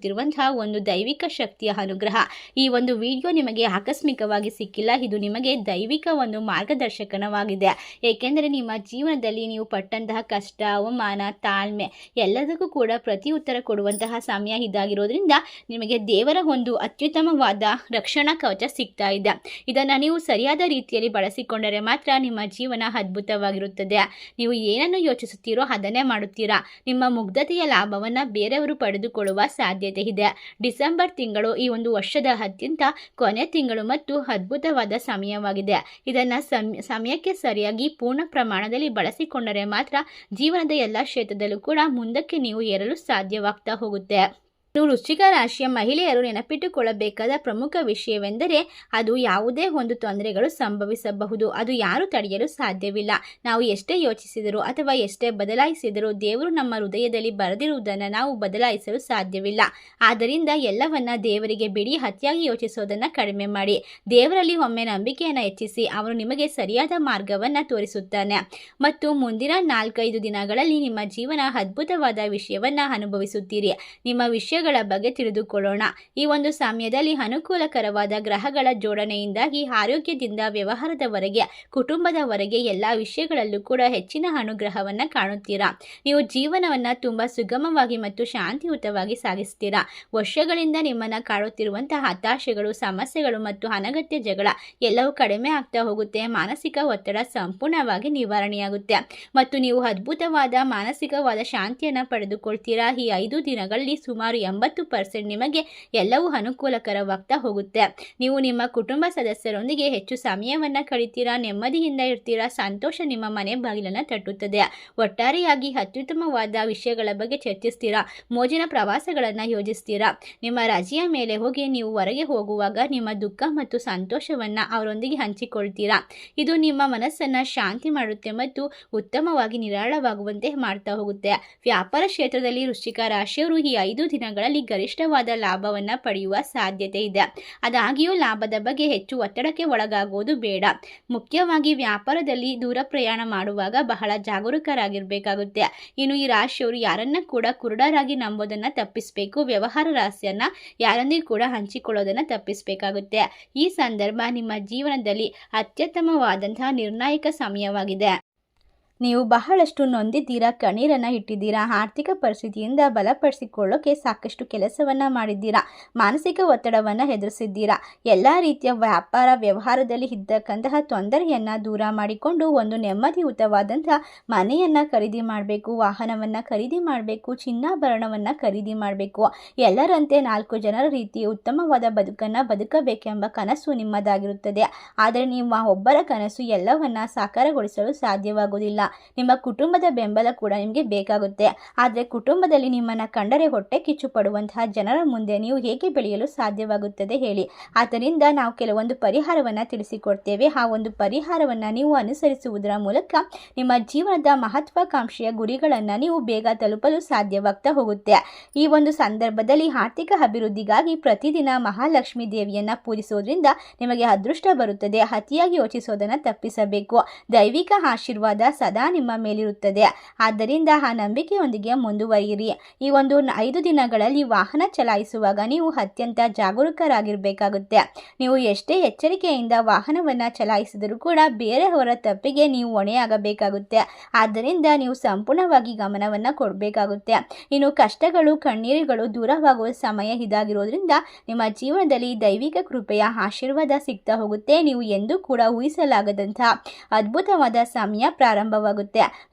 ಕಾರ್ಯನಿರ್ವಹಿಸುತ್ತಿರುವಂತಹ ಒಂದು ದೈವಿಕ ಶಕ್ತಿಯ ಅನುಗ್ರಹ. ಈ ಒಂದು ವಿಡಿಯೋ ನಿಮಗೆ ಆಕಸ್ಮಿಕವಾಗಿ ಸಿಕ್ಕಿಲ್ಲ. ಇದು ನಿಮಗೆ ದೈವಿಕ ಒಂದು ಮಾರ್ಗದರ್ಶಕನವಾಗಿದೆ. ಏಕೆಂದರೆ ನಿಮ್ಮ ಜೀವನದಲ್ಲಿ ನೀವು ಪಟ್ಟಂತಹ ಕಷ್ಟ, ಅವಮಾನ, ತಾಳ್ಮೆ ಎಲ್ಲದಕ್ಕೂ ಕೂಡ ಪ್ರತಿ ಉತ್ತರ ಕೊಡುವಂತಹ ಸಮಯ ಇದಾಗಿರೋದ್ರಿಂದ ನಿಮಗೆ ದೇವರ ಒಂದು ಅತ್ಯುತ್ತಮವಾದ ರಕ್ಷಣಾ ಕವಚ ಸಿಗ್ತಾ ಇದೆ. ಇದನ್ನು ನೀವು ಸರಿಯಾದ ರೀತಿಯಲ್ಲಿ ಬಳಸಿಕೊಂಡರೆ ಮಾತ್ರ ನಿಮ್ಮ ಜೀವನ ಅದ್ಭುತವಾಗಿರುತ್ತದೆ. ನೀವು ಏನನ್ನು ಯೋಚಿಸುತ್ತೀರೋ ಅದನ್ನೇ ಮಾಡುತ್ತೀರಾ? ನಿಮ್ಮ ಮುಗ್ಧತೆಯ ಲಾಭವನ್ನು ಬೇರೆಯವರು ಪಡೆದುಕೊಳ್ಳುವ ಸಾಧ್ಯತೆ ಇದೆ. ಡಿಸೆಂಬರ್ ತಿಂಗಳು ಈ ಒಂದು ವರ್ಷದ ಅತ್ಯಂತ ಕೊನೆ ತಿಂಗಳು ಮತ್ತು ಅದ್ಭುತವಾದ ಸಮಯವಾಗಿದೆ. ಇದನ್ನು ಸಮಯಕ್ಕೆ ಸರಿಯಾಗಿ ಪೂರ್ಣ ಪ್ರಮಾಣದಲ್ಲಿ ಬಳಸಿಕೊಂಡರೆ ಮಾತ್ರ ಜೀವನದ ಎಲ್ಲ ಕ್ಷೇತ್ರದಲ್ಲೂ ಕೂಡ ಮುಂದಕ್ಕೆ ನೀವು ಏರಲು ಸಾಧ್ಯವಾಗ್ತಾ ಹೋಗುತ್ತೆ. ಇನ್ನು ವೃಶ್ಚಿಕ ರಾಶಿಯ ಮಹಿಳೆಯರು ನೆನಪಿಟ್ಟುಕೊಳ್ಳಬೇಕಾದ ಪ್ರಮುಖ ವಿಷಯವೆಂದರೆ ಅದು ಯಾವುದೇ ಒಂದು ತೊಂದರೆಗಳು ಸಂಭವಿಸಬಹುದು. ಅದು ಯಾರು ತಡೆಯಲು ಸಾಧ್ಯವಿಲ್ಲ. ನಾವು ಎಷ್ಟೇ ಯೋಚಿಸಿದರೂ ಅಥವಾ ಎಷ್ಟೇ ಬದಲಾಯಿಸಿದರೂ ದೇವರು ನಮ್ಮ ಹೃದಯದಲ್ಲಿ ಬರೆದಿರುವುದನ್ನು ನಾವು ಬದಲಾಯಿಸಲು ಸಾಧ್ಯವಿಲ್ಲ. ಆದ್ದರಿಂದ ಎಲ್ಲವನ್ನ ದೇವರಿಗೆ ಬಿಡಿ, ಅತಿಯಾಗಿ ಯೋಚಿಸೋದನ್ನು ಕಡಿಮೆ ಮಾಡಿ. ದೇವರಲ್ಲಿ ಒಮ್ಮೆ ನಂಬಿಕೆಯನ್ನು ಹೆಚ್ಚಿಸಿ ಅವನು ನಿಮಗೆ ಸರಿಯಾದ ಮಾರ್ಗವನ್ನು ತೋರಿಸುತ್ತಾನೆ. ಮತ್ತು ಮುಂದಿನ ನಾಲ್ಕೈದು ದಿನಗಳಲ್ಲಿ ನಿಮ್ಮ ಜೀವನ ಅದ್ಭುತವಾದ ವಿಷಯವನ್ನು ಅನುಭವಿಸುತ್ತೀರಿ. ನಿಮ್ಮ ವಿಷಯ ವಿಷಯಗಳ ಬಗ್ಗೆ ತಿಳಿದುಕೊಳ್ಳೋಣ. ಈ ಒಂದು ಸಮಯದಲ್ಲಿ ಅನುಕೂಲಕರವಾದ ಗ್ರಹಗಳ ಜೋಡಣೆಯಿಂದಾಗಿ ಆರೋಗ್ಯದಿಂದ ವ್ಯವಹಾರದವರೆಗೆ, ಕುಟುಂಬದವರೆಗೆ ಎಲ್ಲ ವಿಷಯಗಳಲ್ಲೂ ಕೂಡ ಹೆಚ್ಚಿನ ಅನುಗ್ರಹವನ್ನು ಕಾಣುತ್ತೀರಾ? ನೀವು ಜೀವನವನ್ನು ತುಂಬ ಸುಗಮವಾಗಿ ಮತ್ತು ಶಾಂತಿಯುತವಾಗಿ ಸಾಗಿಸ್ತೀರಾ? ವರ್ಷಗಳಿಂದ ನಿಮ್ಮನ್ನು ಕಾಡುತ್ತಿರುವಂತಹ ಹತಾಶೆಗಳು, ಸಮಸ್ಯೆಗಳು ಮತ್ತು ಅನಗತ್ಯ ಜಗಳ ಎಲ್ಲವೂ ಕಡಿಮೆ ಆಗ್ತಾ ಹೋಗುತ್ತೆ. ಮಾನಸಿಕ ಒತ್ತಡ ಸಂಪೂರ್ಣವಾಗಿ ನಿವಾರಣೆಯಾಗುತ್ತೆ. ಮತ್ತು ನೀವು ಅದ್ಭುತವಾದ ಮಾನಸಿಕವಾದ ಶಾಂತಿಯನ್ನು ಪಡೆದುಕೊಳ್ತೀರಾ? ಈ ಐದು ದಿನಗಳಲ್ಲಿ ಸುಮಾರು ಎಂಬತ್ತು ಪರ್ಸೆಂಟ್ ನಿಮಗೆ ಎಲ್ಲವೂ ಅನುಕೂಲಕರವಾಗ್ತಾ ಹೋಗುತ್ತೆ. ನೀವು ನಿಮ್ಮ ಕುಟುಂಬ ಸದಸ್ಯರೊಂದಿಗೆ ಹೆಚ್ಚು ಸಮಯವನ್ನು ಕಳಿತೀರಾ, ನೆಮ್ಮದಿಯಿಂದ ಇರ್ತೀರಾ, ಸಂತೋಷ ನಿಮ್ಮ ಮನೆ ಬಾಗಿಲನ್ನು ತಟ್ಟುತ್ತದೆ. ಒಟ್ಟಾರೆಯಾಗಿ ಅತ್ಯುತ್ತಮವಾದ ವಿಷಯಗಳ ಬಗ್ಗೆ ಚರ್ಚಿಸ್ತೀರಾ, ಮೋಜಿನ ಪ್ರವಾಸಗಳನ್ನು ಯೋಜಿಸ್ತೀರಾ, ನಿಮ್ಮ ರಜೆಯ ಮೇಲೆ ಹೋಗಿ ನೀವು ಹೊರಗೆ ಹೋಗುವಾಗ ನಿಮ್ಮ ದುಃಖ ಮತ್ತು ಸಂತೋಷವನ್ನು ಅವರೊಂದಿಗೆ ಹಂಚಿಕೊಳ್ತೀರಾ? ಇದು ನಿಮ್ಮ ಮನಸ್ಸನ್ನು ಶಾಂತಿ ಮಾಡುತ್ತೆ ಮತ್ತು ಉತ್ತಮವಾಗಿ ನಿರಾಳವಾಗುವಂತೆ ಮಾಡ್ತಾ ಹೋಗುತ್ತೆ. ವ್ಯಾಪಾರ ಕ್ಷೇತ್ರದಲ್ಲಿ ವೃಶ್ಚಿಕ ರಾಶಿಯವರು ಈ ಐದು ದಿನಗಳ ದಿನಗಳಲ್ಲಿ ಗರಿಷ್ಠವಾದ ಲಾಭವನ್ನು ಪಡೆಯುವ ಸಾಧ್ಯತೆ ಇದೆ. ಅದಾಗಿಯೂ ಲಾಭದ ಬಗ್ಗೆ ಹೆಚ್ಚು ಒತ್ತಡಕ್ಕೆ ಒಳಗಾಗುವುದು ಬೇಡ. ಮುಖ್ಯವಾಗಿ ವ್ಯಾಪಾರದಲ್ಲಿ ದೂರ ಪ್ರಯಾಣ ಮಾಡುವಾಗ ಬಹಳ ಜಾಗರೂಕರಾಗಿರಬೇಕಾಗುತ್ತೆ. ಇನ್ನು ಈ ರಾಶಿಯವರು ಯಾರನ್ನ ಕೂಡ ಕುರುಡರಾಗಿ ನಂಬೋದನ್ನು ತಪ್ಪಿಸಬೇಕು. ವ್ಯವಹಾರ ರಹಸ್ಯನ ಯಾರೊಂದಿಗೂ ಕೂಡ ಹಂಚಿಕೊಳ್ಳೋದನ್ನು ತಪ್ಪಿಸಬೇಕಾಗುತ್ತೆ. ಈ ಸಂದರ್ಭ ನಿಮ್ಮ ಜೀವನದಲ್ಲಿ ಅತ್ಯುತ್ತಮವಾದಂತಹ ನಿರ್ಣಾಯಕ ಸಮಯವಾಗಿದೆ. ನೀವು ಬಹಳಷ್ಟು ನೊಂದಿದ್ದೀರಾ? ಕಣ್ಣೀರನ್ನು ಇಟ್ಟಿದ್ದೀರಾ? ಆರ್ಥಿಕ ಪರಿಸ್ಥಿತಿಯಿಂದ ಬಲಪಡಿಸಿಕೊಳ್ಳೋಕೆ ಸಾಕಷ್ಟು ಕೆಲಸವನ್ನು ಮಾಡಿದ್ದೀರಾ? ಮಾನಸಿಕ ಒತ್ತಡವನ್ನು ಎದುರಿಸಿದ್ದೀರಾ? ಎಲ್ಲ ರೀತಿಯ ವ್ಯಾಪಾರ ವ್ಯವಹಾರದಲ್ಲಿ ಇದ್ದಕ್ಕಂತಹ ತೊಂದರೆಯನ್ನು ದೂರ ಮಾಡಿಕೊಂಡು ಒಂದು ನೆಮ್ಮದಿಯುತವಾದಂತಹ ಮನೆಯನ್ನು ಖರೀದಿ ಮಾಡಬೇಕು, ವಾಹನವನ್ನು ಖರೀದಿ ಮಾಡಬೇಕು, ಚಿನ್ನಾಭರಣವನ್ನು ಖರೀದಿ ಮಾಡಬೇಕು. ಎಲ್ಲರಂತೆ ನಾಲ್ಕು ಜನರ ರೀತಿ ಉತ್ತಮವಾದ ಬದುಕನ್ನು ಬದುಕಬೇಕೆಂಬ ಕನಸು ನಿಮ್ಮದಾಗಿರುತ್ತದೆ. ಆದರೆ ನಿಮ್ಮ ಒಬ್ಬರ ಕನಸು ಎಲ್ಲವನ್ನ ಸಾಕಾರಗೊಳಿಸಲು ಸಾಧ್ಯವಾಗುವುದಿಲ್ಲ. ನಿಮ್ಮ ಕುಟುಂಬದ ಬೆಂಬಲ ಕೂಡ ನಿಮಗೆ ಬೇಕಾಗುತ್ತೆ. ಆದರೆ ಕುಟುಂಬದಲ್ಲಿ ನಿಮ್ಮನ್ನು ಕಂಡರೆ ಹೊಟ್ಟೆ ಕಿಚ್ಚು ಪಡುವಂತಹ ಜನರ ಮುಂದೆ ನೀವು ಹೇಗೆ ಬೆಳೆಯಲು ಸಾಧ್ಯವಾಗುತ್ತದೆ ಹೇಳಿ. ಆದ್ದರಿಂದ ನಾವು ಕೆಲವೊಂದು ಪರಿಹಾರವನ್ನು ತಿಳಿಸಿಕೊಡ್ತೇವೆ. ಆ ಒಂದು ಪರಿಹಾರವನ್ನು ನೀವು ಅನುಸರಿಸುವುದರ ಮೂಲಕ ನಿಮ್ಮ ಜೀವನದ ಮಹತ್ವಾಕಾಂಕ್ಷೆಯ ಗುರಿಗಳನ್ನು ನೀವು ಬೇಗ ತಲುಪಲು ಸಾಧ್ಯವಾಗ್ತಾ ಹೋಗುತ್ತೆ. ಈ ಒಂದು ಸಂದರ್ಭದಲ್ಲಿ ಆರ್ಥಿಕ ಅಭಿವೃದ್ಧಿಗಾಗಿ ಪ್ರತಿದಿನ ಮಹಾಲಕ್ಷ್ಮಿ ದೇವಿಯನ್ನು ಪೂಜಿಸೋದ್ರಿಂದ ನಿಮಗೆ ಅದೃಷ್ಟ ಬರುತ್ತದೆ. ಅತಿಯಾಗಿ ಯೋಚಿಸೋದನ್ನು ತಪ್ಪಿಸಬೇಕು. ದೈವಿಕ ಆಶೀರ್ವಾದ ಸದಾ ಸದಾ ನಿಮ್ಮ ಮೇಲಿರುತ್ತದೆ. ಆದ್ದರಿಂದ ಆ ನಂಬಿಕೆಯೊಂದಿಗೆ ಮುಂದುವರಿಯಿರಿ. ಈ ಒಂದು ಐದು ದಿನಗಳಲ್ಲಿ ವಾಹನ ಚಲಾಯಿಸುವಾಗ ನೀವು ಅತ್ಯಂತ ಜಾಗರೂಕರಾಗಿರಬೇಕಾಗುತ್ತೆ. ನೀವು ಎಷ್ಟೇ ಎಚ್ಚರಿಕೆಯಿಂದ ವಾಹನವನ್ನು ಚಲಾಯಿಸಿದರೂ ಕೂಡ ಬೇರೆಯವರ ತಪ್ಪಿಗೆ ನೀವು ಹೊಣೆಯಾಗಬೇಕಾಗುತ್ತೆ. ಆದ್ದರಿಂದ ನೀವು ಸಂಪೂರ್ಣವಾಗಿ ಗಮನವನ್ನು ಕೊಡಬೇಕಾಗುತ್ತೆ. ಇನ್ನು ಕಷ್ಟಗಳು, ಕಣ್ಣೀರುಗಳು ದೂರವಾಗುವ ಸಮಯ ಇದಾಗಿರೋದ್ರಿಂದ ನಿಮ್ಮ ಜೀವನದಲ್ಲಿ ದೈವಿಕ ಕೃಪೆಯ ಆಶೀರ್ವಾದ ಸಿಗ್ತಾ ಹೋಗುತ್ತೆ. ನೀವು ಎಂದೂ ಕೂಡ ಊಹಿಸಲಾಗದಂತಹ ಅದ್ಭುತವಾದ ಸಮಯ ಪ್ರಾರಂಭವಾಗುತ್ತೆ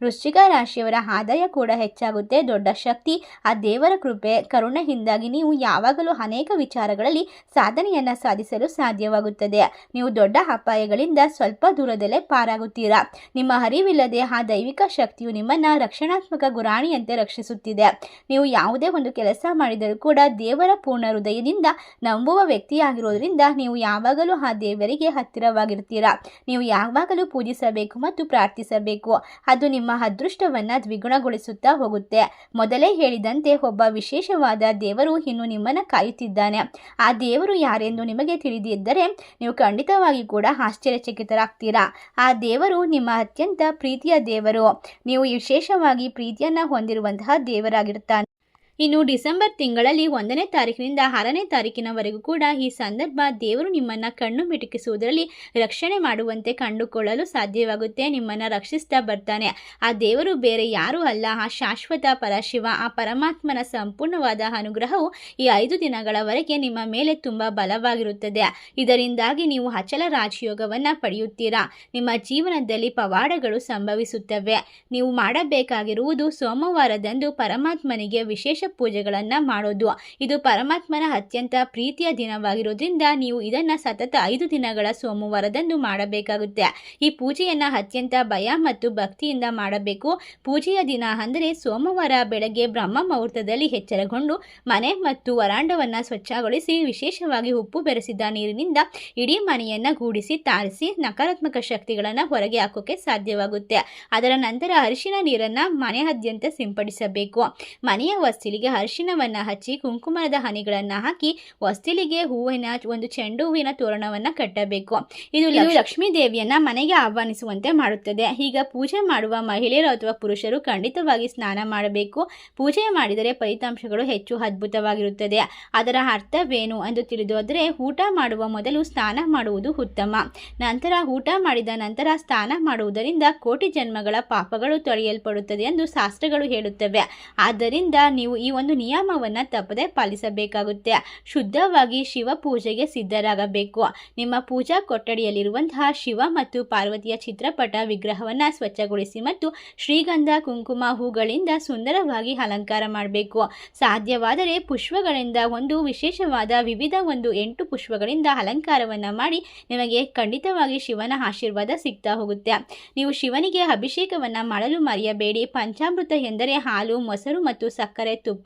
ವೃಶ್ಚಿಕ ರಾಶಿಯವರ ಆದಾಯ ಕೂಡ ಹೆಚ್ಚಾಗುತ್ತೆ. ದೊಡ್ಡ ಶಕ್ತಿ, ಆ ದೇವರ ಕೃಪೆ, ಕರುಣೆಯಿಂದಾಗಿ ನೀವು ಯಾವಾಗಲೂ ಅನೇಕ ವಿಚಾರಗಳಲ್ಲಿ ಸಾಧನೆಯನ್ನು ಸಾಧಿಸಲು ಸಾಧ್ಯವಾಗುತ್ತದೆ. ನೀವು ದೊಡ್ಡ ಅಪಾಯಗಳಿಂದ ಸ್ವಲ್ಪ ದೂರದಲ್ಲೇ ಪಾರಾಗುತ್ತೀರಾ? ನಿಮ್ಮ ಅರಿವಿಲ್ಲದೆ ಆ ದೈವಿಕ ಶಕ್ತಿಯು ನಿಮ್ಮನ್ನ ರಕ್ಷಣಾತ್ಮಕ ಗುರಾಣಿಯಂತೆ ರಕ್ಷಿಸುತ್ತಿದೆ. ನೀವು ಯಾವುದೇ ಒಂದು ಕೆಲಸ ಮಾಡಿದರೂ ಕೂಡ ದೇವರ ಪೂರ್ಣ ಹೃದಯದಿಂದ ನಂಬುವ ವ್ಯಕ್ತಿಯಾಗಿರೋದ್ರಿಂದ ನೀವು ಯಾವಾಗಲೂ ಆ ದೇವರಿಗೆ ಹತ್ತಿರವಾಗಿರ್ತೀರಾ? ನೀವು ಯಾವಾಗಲೂ ಪೂಜಿಸಬೇಕು ಮತ್ತು ಪ್ರಾರ್ಥಿಸಬೇಕು. ಅದು ನಿಮ್ಮ ಅದೃಷ್ಟವನ್ನ ದ್ವಿಗುಣಗೊಳಿಸುತ್ತಾ ಹೋಗುತ್ತೆ. ಮೊದಲೇ ಹೇಳಿದಂತೆ ಒಬ್ಬ ವಿಶೇಷವಾದ ದೇವರು ಇನ್ನು ನಿಮ್ಮನ್ನ ಕಾಯುತ್ತಿದ್ದಾನೆ. ಆ ದೇವರು ಯಾರೆಂದು ನಿಮಗೆ ತಿಳಿದಿದ್ದರೆ ನೀವು ಖಂಡಿತವಾಗಿ ಕೂಡ ಆಶ್ಚರ್ಯಚಕಿತರಾಗ್ತೀರಾ. ಆ ದೇವರು ನಿಮ್ಮ ಅತ್ಯಂತ ಪ್ರೀತಿಯ ದೇವರು. ನೀವು ವಿಶೇಷವಾಗಿ ಪ್ರೀತಿಯನ್ನ ಹೊಂದಿರುವಂತಹ ದೇವರಾಗಿರ್ತಾನೆ ಇನ್ನು ಡಿಸೆಂಬರ್ ತಿಂಗಳಲ್ಲಿ ಒಂದನೇ ತಾರೀಕಿನಿಂದ ಆರನೇ ತಾರೀಕಿನವರೆಗೂ ಕೂಡ ಈ ಸಂದರ್ಭ ದೇವರು ನಿಮ್ಮನ್ನ ಕಣ್ಣು ಮಿಟುಕಿಸುವುದರಲ್ಲಿ ರಕ್ಷಣೆ ಮಾಡುವಂತೆ ಕಂಡುಕೊಳ್ಳಲು ಸಾಧ್ಯವಾಗುತ್ತೆ. ನಿಮ್ಮನ್ನ ರಕ್ಷಿಸ್ತಾ ಬರ್ತಾನೆ. ಆ ದೇವರು ಬೇರೆ ಯಾರೂ ಅಲ್ಲ. ಆ ಶಾಶ್ವತ ಪರಶಿವ, ಆ ಪರಮಾತ್ಮನ ಸಂಪೂರ್ಣವಾದ ಅನುಗ್ರಹವು ಈ ಐದು ದಿನಗಳವರೆಗೆ ನಿಮ್ಮ ಮೇಲೆ ತುಂಬ ಬಲವಾಗಿರುತ್ತದೆ. ಇದರಿಂದಾಗಿ ನೀವು ಅಚಲ ರಾಜಯೋಗವನ್ನು ಪಡೆಯುತ್ತೀರಾ? ನಿಮ್ಮ ಜೀವನದಲ್ಲಿ ಪವಾಡಗಳು ಸಂಭವಿಸುತ್ತವೆ. ನೀವು ಮಾಡಬೇಕಾಗಿರುವುದು ಸೋಮವಾರದಂದು ಪರಮಾತ್ಮನಿಗೆ ವಿಶೇಷ ಪೂಜೆಗಳನ್ನು ಮಾಡೋದು. ಇದು ಪರಮಾತ್ಮನ ಅತ್ಯಂತ ಪ್ರೀತಿಯ ದಿನವಾಗಿರೋದ್ರಿಂದ ನೀವು ಇದನ್ನು ಸತತ ಐದು ದಿನಗಳ ಸೋಮವಾರದಂದು ಮಾಡಬೇಕಾಗುತ್ತೆ. ಈ ಪೂಜೆಯನ್ನು ಅತ್ಯಂತ ಭಯ ಮತ್ತು ಭಕ್ತಿಯಿಂದ ಮಾಡಬೇಕು. ಪೂಜೆಯ ದಿನ ಅಂದರೆ ಸೋಮವಾರ ಬೆಳಗ್ಗೆ ಬ್ರಹ್ಮ ಮುಹೂರ್ತದಲ್ಲಿ ಎಚ್ಚರಗೊಂಡು ಮನೆ ಮತ್ತು ವರಾಂಡವನ್ನು ಸ್ವಚ್ಛಗೊಳಿಸಿ ವಿಶೇಷವಾಗಿ ಉಪ್ಪು ಬೆರೆಸಿದ ನೀರಿನಿಂದ ಇಡೀ ಮನೆಯನ್ನ ಗೂಡಿಸಿ ತಾರಿಸಿ ನಕಾರಾತ್ಮಕ ಶಕ್ತಿಗಳನ್ನು ಹೊರಗೆ ಹಾಕೋಕೆ ಸಾಧ್ಯವಾಗುತ್ತೆ. ಅದರ ನಂತರ ಅರಿಶಿನ ನೀರನ್ನ ಮನೆಯಾದ್ಯಂತ ಸಿಂಪಡಿಸಬೇಕು. ಮನೆಯ ಹೊಸ್ತಿಲಿಗೆ ಅರಿಶಿನವನ್ನು ಹಚ್ಚಿ ಕುಂಕುಮದ ಹನಿಗಳನ್ನು ಹಾಕಿ ವಸ್ತಿಲಿಗೆ ಹೂವಿನ ಒಂದು ಚೆಂಡು ಹೂವಿನ ತೋರಣವನ್ನು ಕಟ್ಟಬೇಕು. ಇದು ಲಕ್ಷ್ಮೀ ದೇವಿಯನ್ನ ಮನೆಗೆ ಆಹ್ವಾನಿಸುವಂತೆ ಮಾಡುತ್ತದೆ. ಈಗ ಪೂಜೆ ಮಾಡುವ ಮಹಿಳೆಯರು ಅಥವಾ ಪುರುಷರು ಖಂಡಿತವಾಗಿ ಸ್ನಾನ ಮಾಡಬೇಕು. ಪೂಜೆ ಮಾಡಿದರೆ ಫಲಿತಾಂಶಗಳು ಹೆಚ್ಚು ಅದ್ಭುತವಾಗಿರುತ್ತದೆ. ಅದರ ಅರ್ಥವೇನು ಎಂದು ತಿಳಿದೋದ್ರೆ ಊಟ ಮಾಡುವ ಮೊದಲು ಸ್ನಾನ ಮಾಡುವುದು ಉತ್ತಮ. ನಂತರ ಊಟ ಮಾಡಿದ ನಂತರ ಸ್ನಾನ ಮಾಡುವುದರಿಂದ ಕೋಟಿ ಜನ್ಮಗಳ ಪಾಪಗಳು ತೊಳೆಯಲ್ಪಡುತ್ತದೆ ಎಂದು ಶಾಸ್ತ್ರಗಳು ಹೇಳುತ್ತವೆ. ಆದ್ದರಿಂದ ನೀವು ಈ ಒಂದು ನಿಯಮವನ್ನು ತಪ್ಪದೆ ಪಾಲಿಸಬೇಕಾಗುತ್ತೆ. ಶುದ್ಧವಾಗಿ ಶಿವ ಪೂಜೆಗೆ ಸಿದ್ಧರಾಗಬೇಕು. ನಿಮ್ಮ ಪೂಜಾ ಕೊಠಡಿಯಲ್ಲಿರುವಂತಹ ಶಿವ ಮತ್ತು ಪಾರ್ವತಿಯ ಚಿತ್ರಪಟ ವಿಗ್ರಹವನ್ನು ಸ್ವಚ್ಛಗೊಳಿಸಿ ಮತ್ತು ಶ್ರೀಗಂಧ, ಕುಂಕುಮ ಹೂಗಳಿಂದ ಸುಂದರವಾಗಿ ಅಲಂಕಾರ ಮಾಡಬೇಕು. ಸಾಧ್ಯವಾದರೆ ಪುಷ್ಪಗಳಿಂದ ಒಂದು ವಿಶೇಷವಾದ ವಿವಿಧ ಒಂದು ಎಂಟು ಪುಷ್ಪಗಳಿಂದ ಅಲಂಕಾರವನ್ನು ಮಾಡಿ ನಿಮಗೆ ಖಂಡಿತವಾಗಿ ಶಿವನ ಆಶೀರ್ವಾದ ಸಿಗ್ತಾ ಹೋಗುತ್ತೆ. ನೀವು ಶಿವನಿಗೆ ಅಭಿಷೇಕವನ್ನು ಮಾಡಲು ಮರೆಯಬೇಡಿ. ಪಂಚಾಮೃತ ಎಂದರೆ ಹಾಲು, ಮೊಸರು ಮತ್ತು ಸಕ್ಕರೆ ತುಪ್ಪ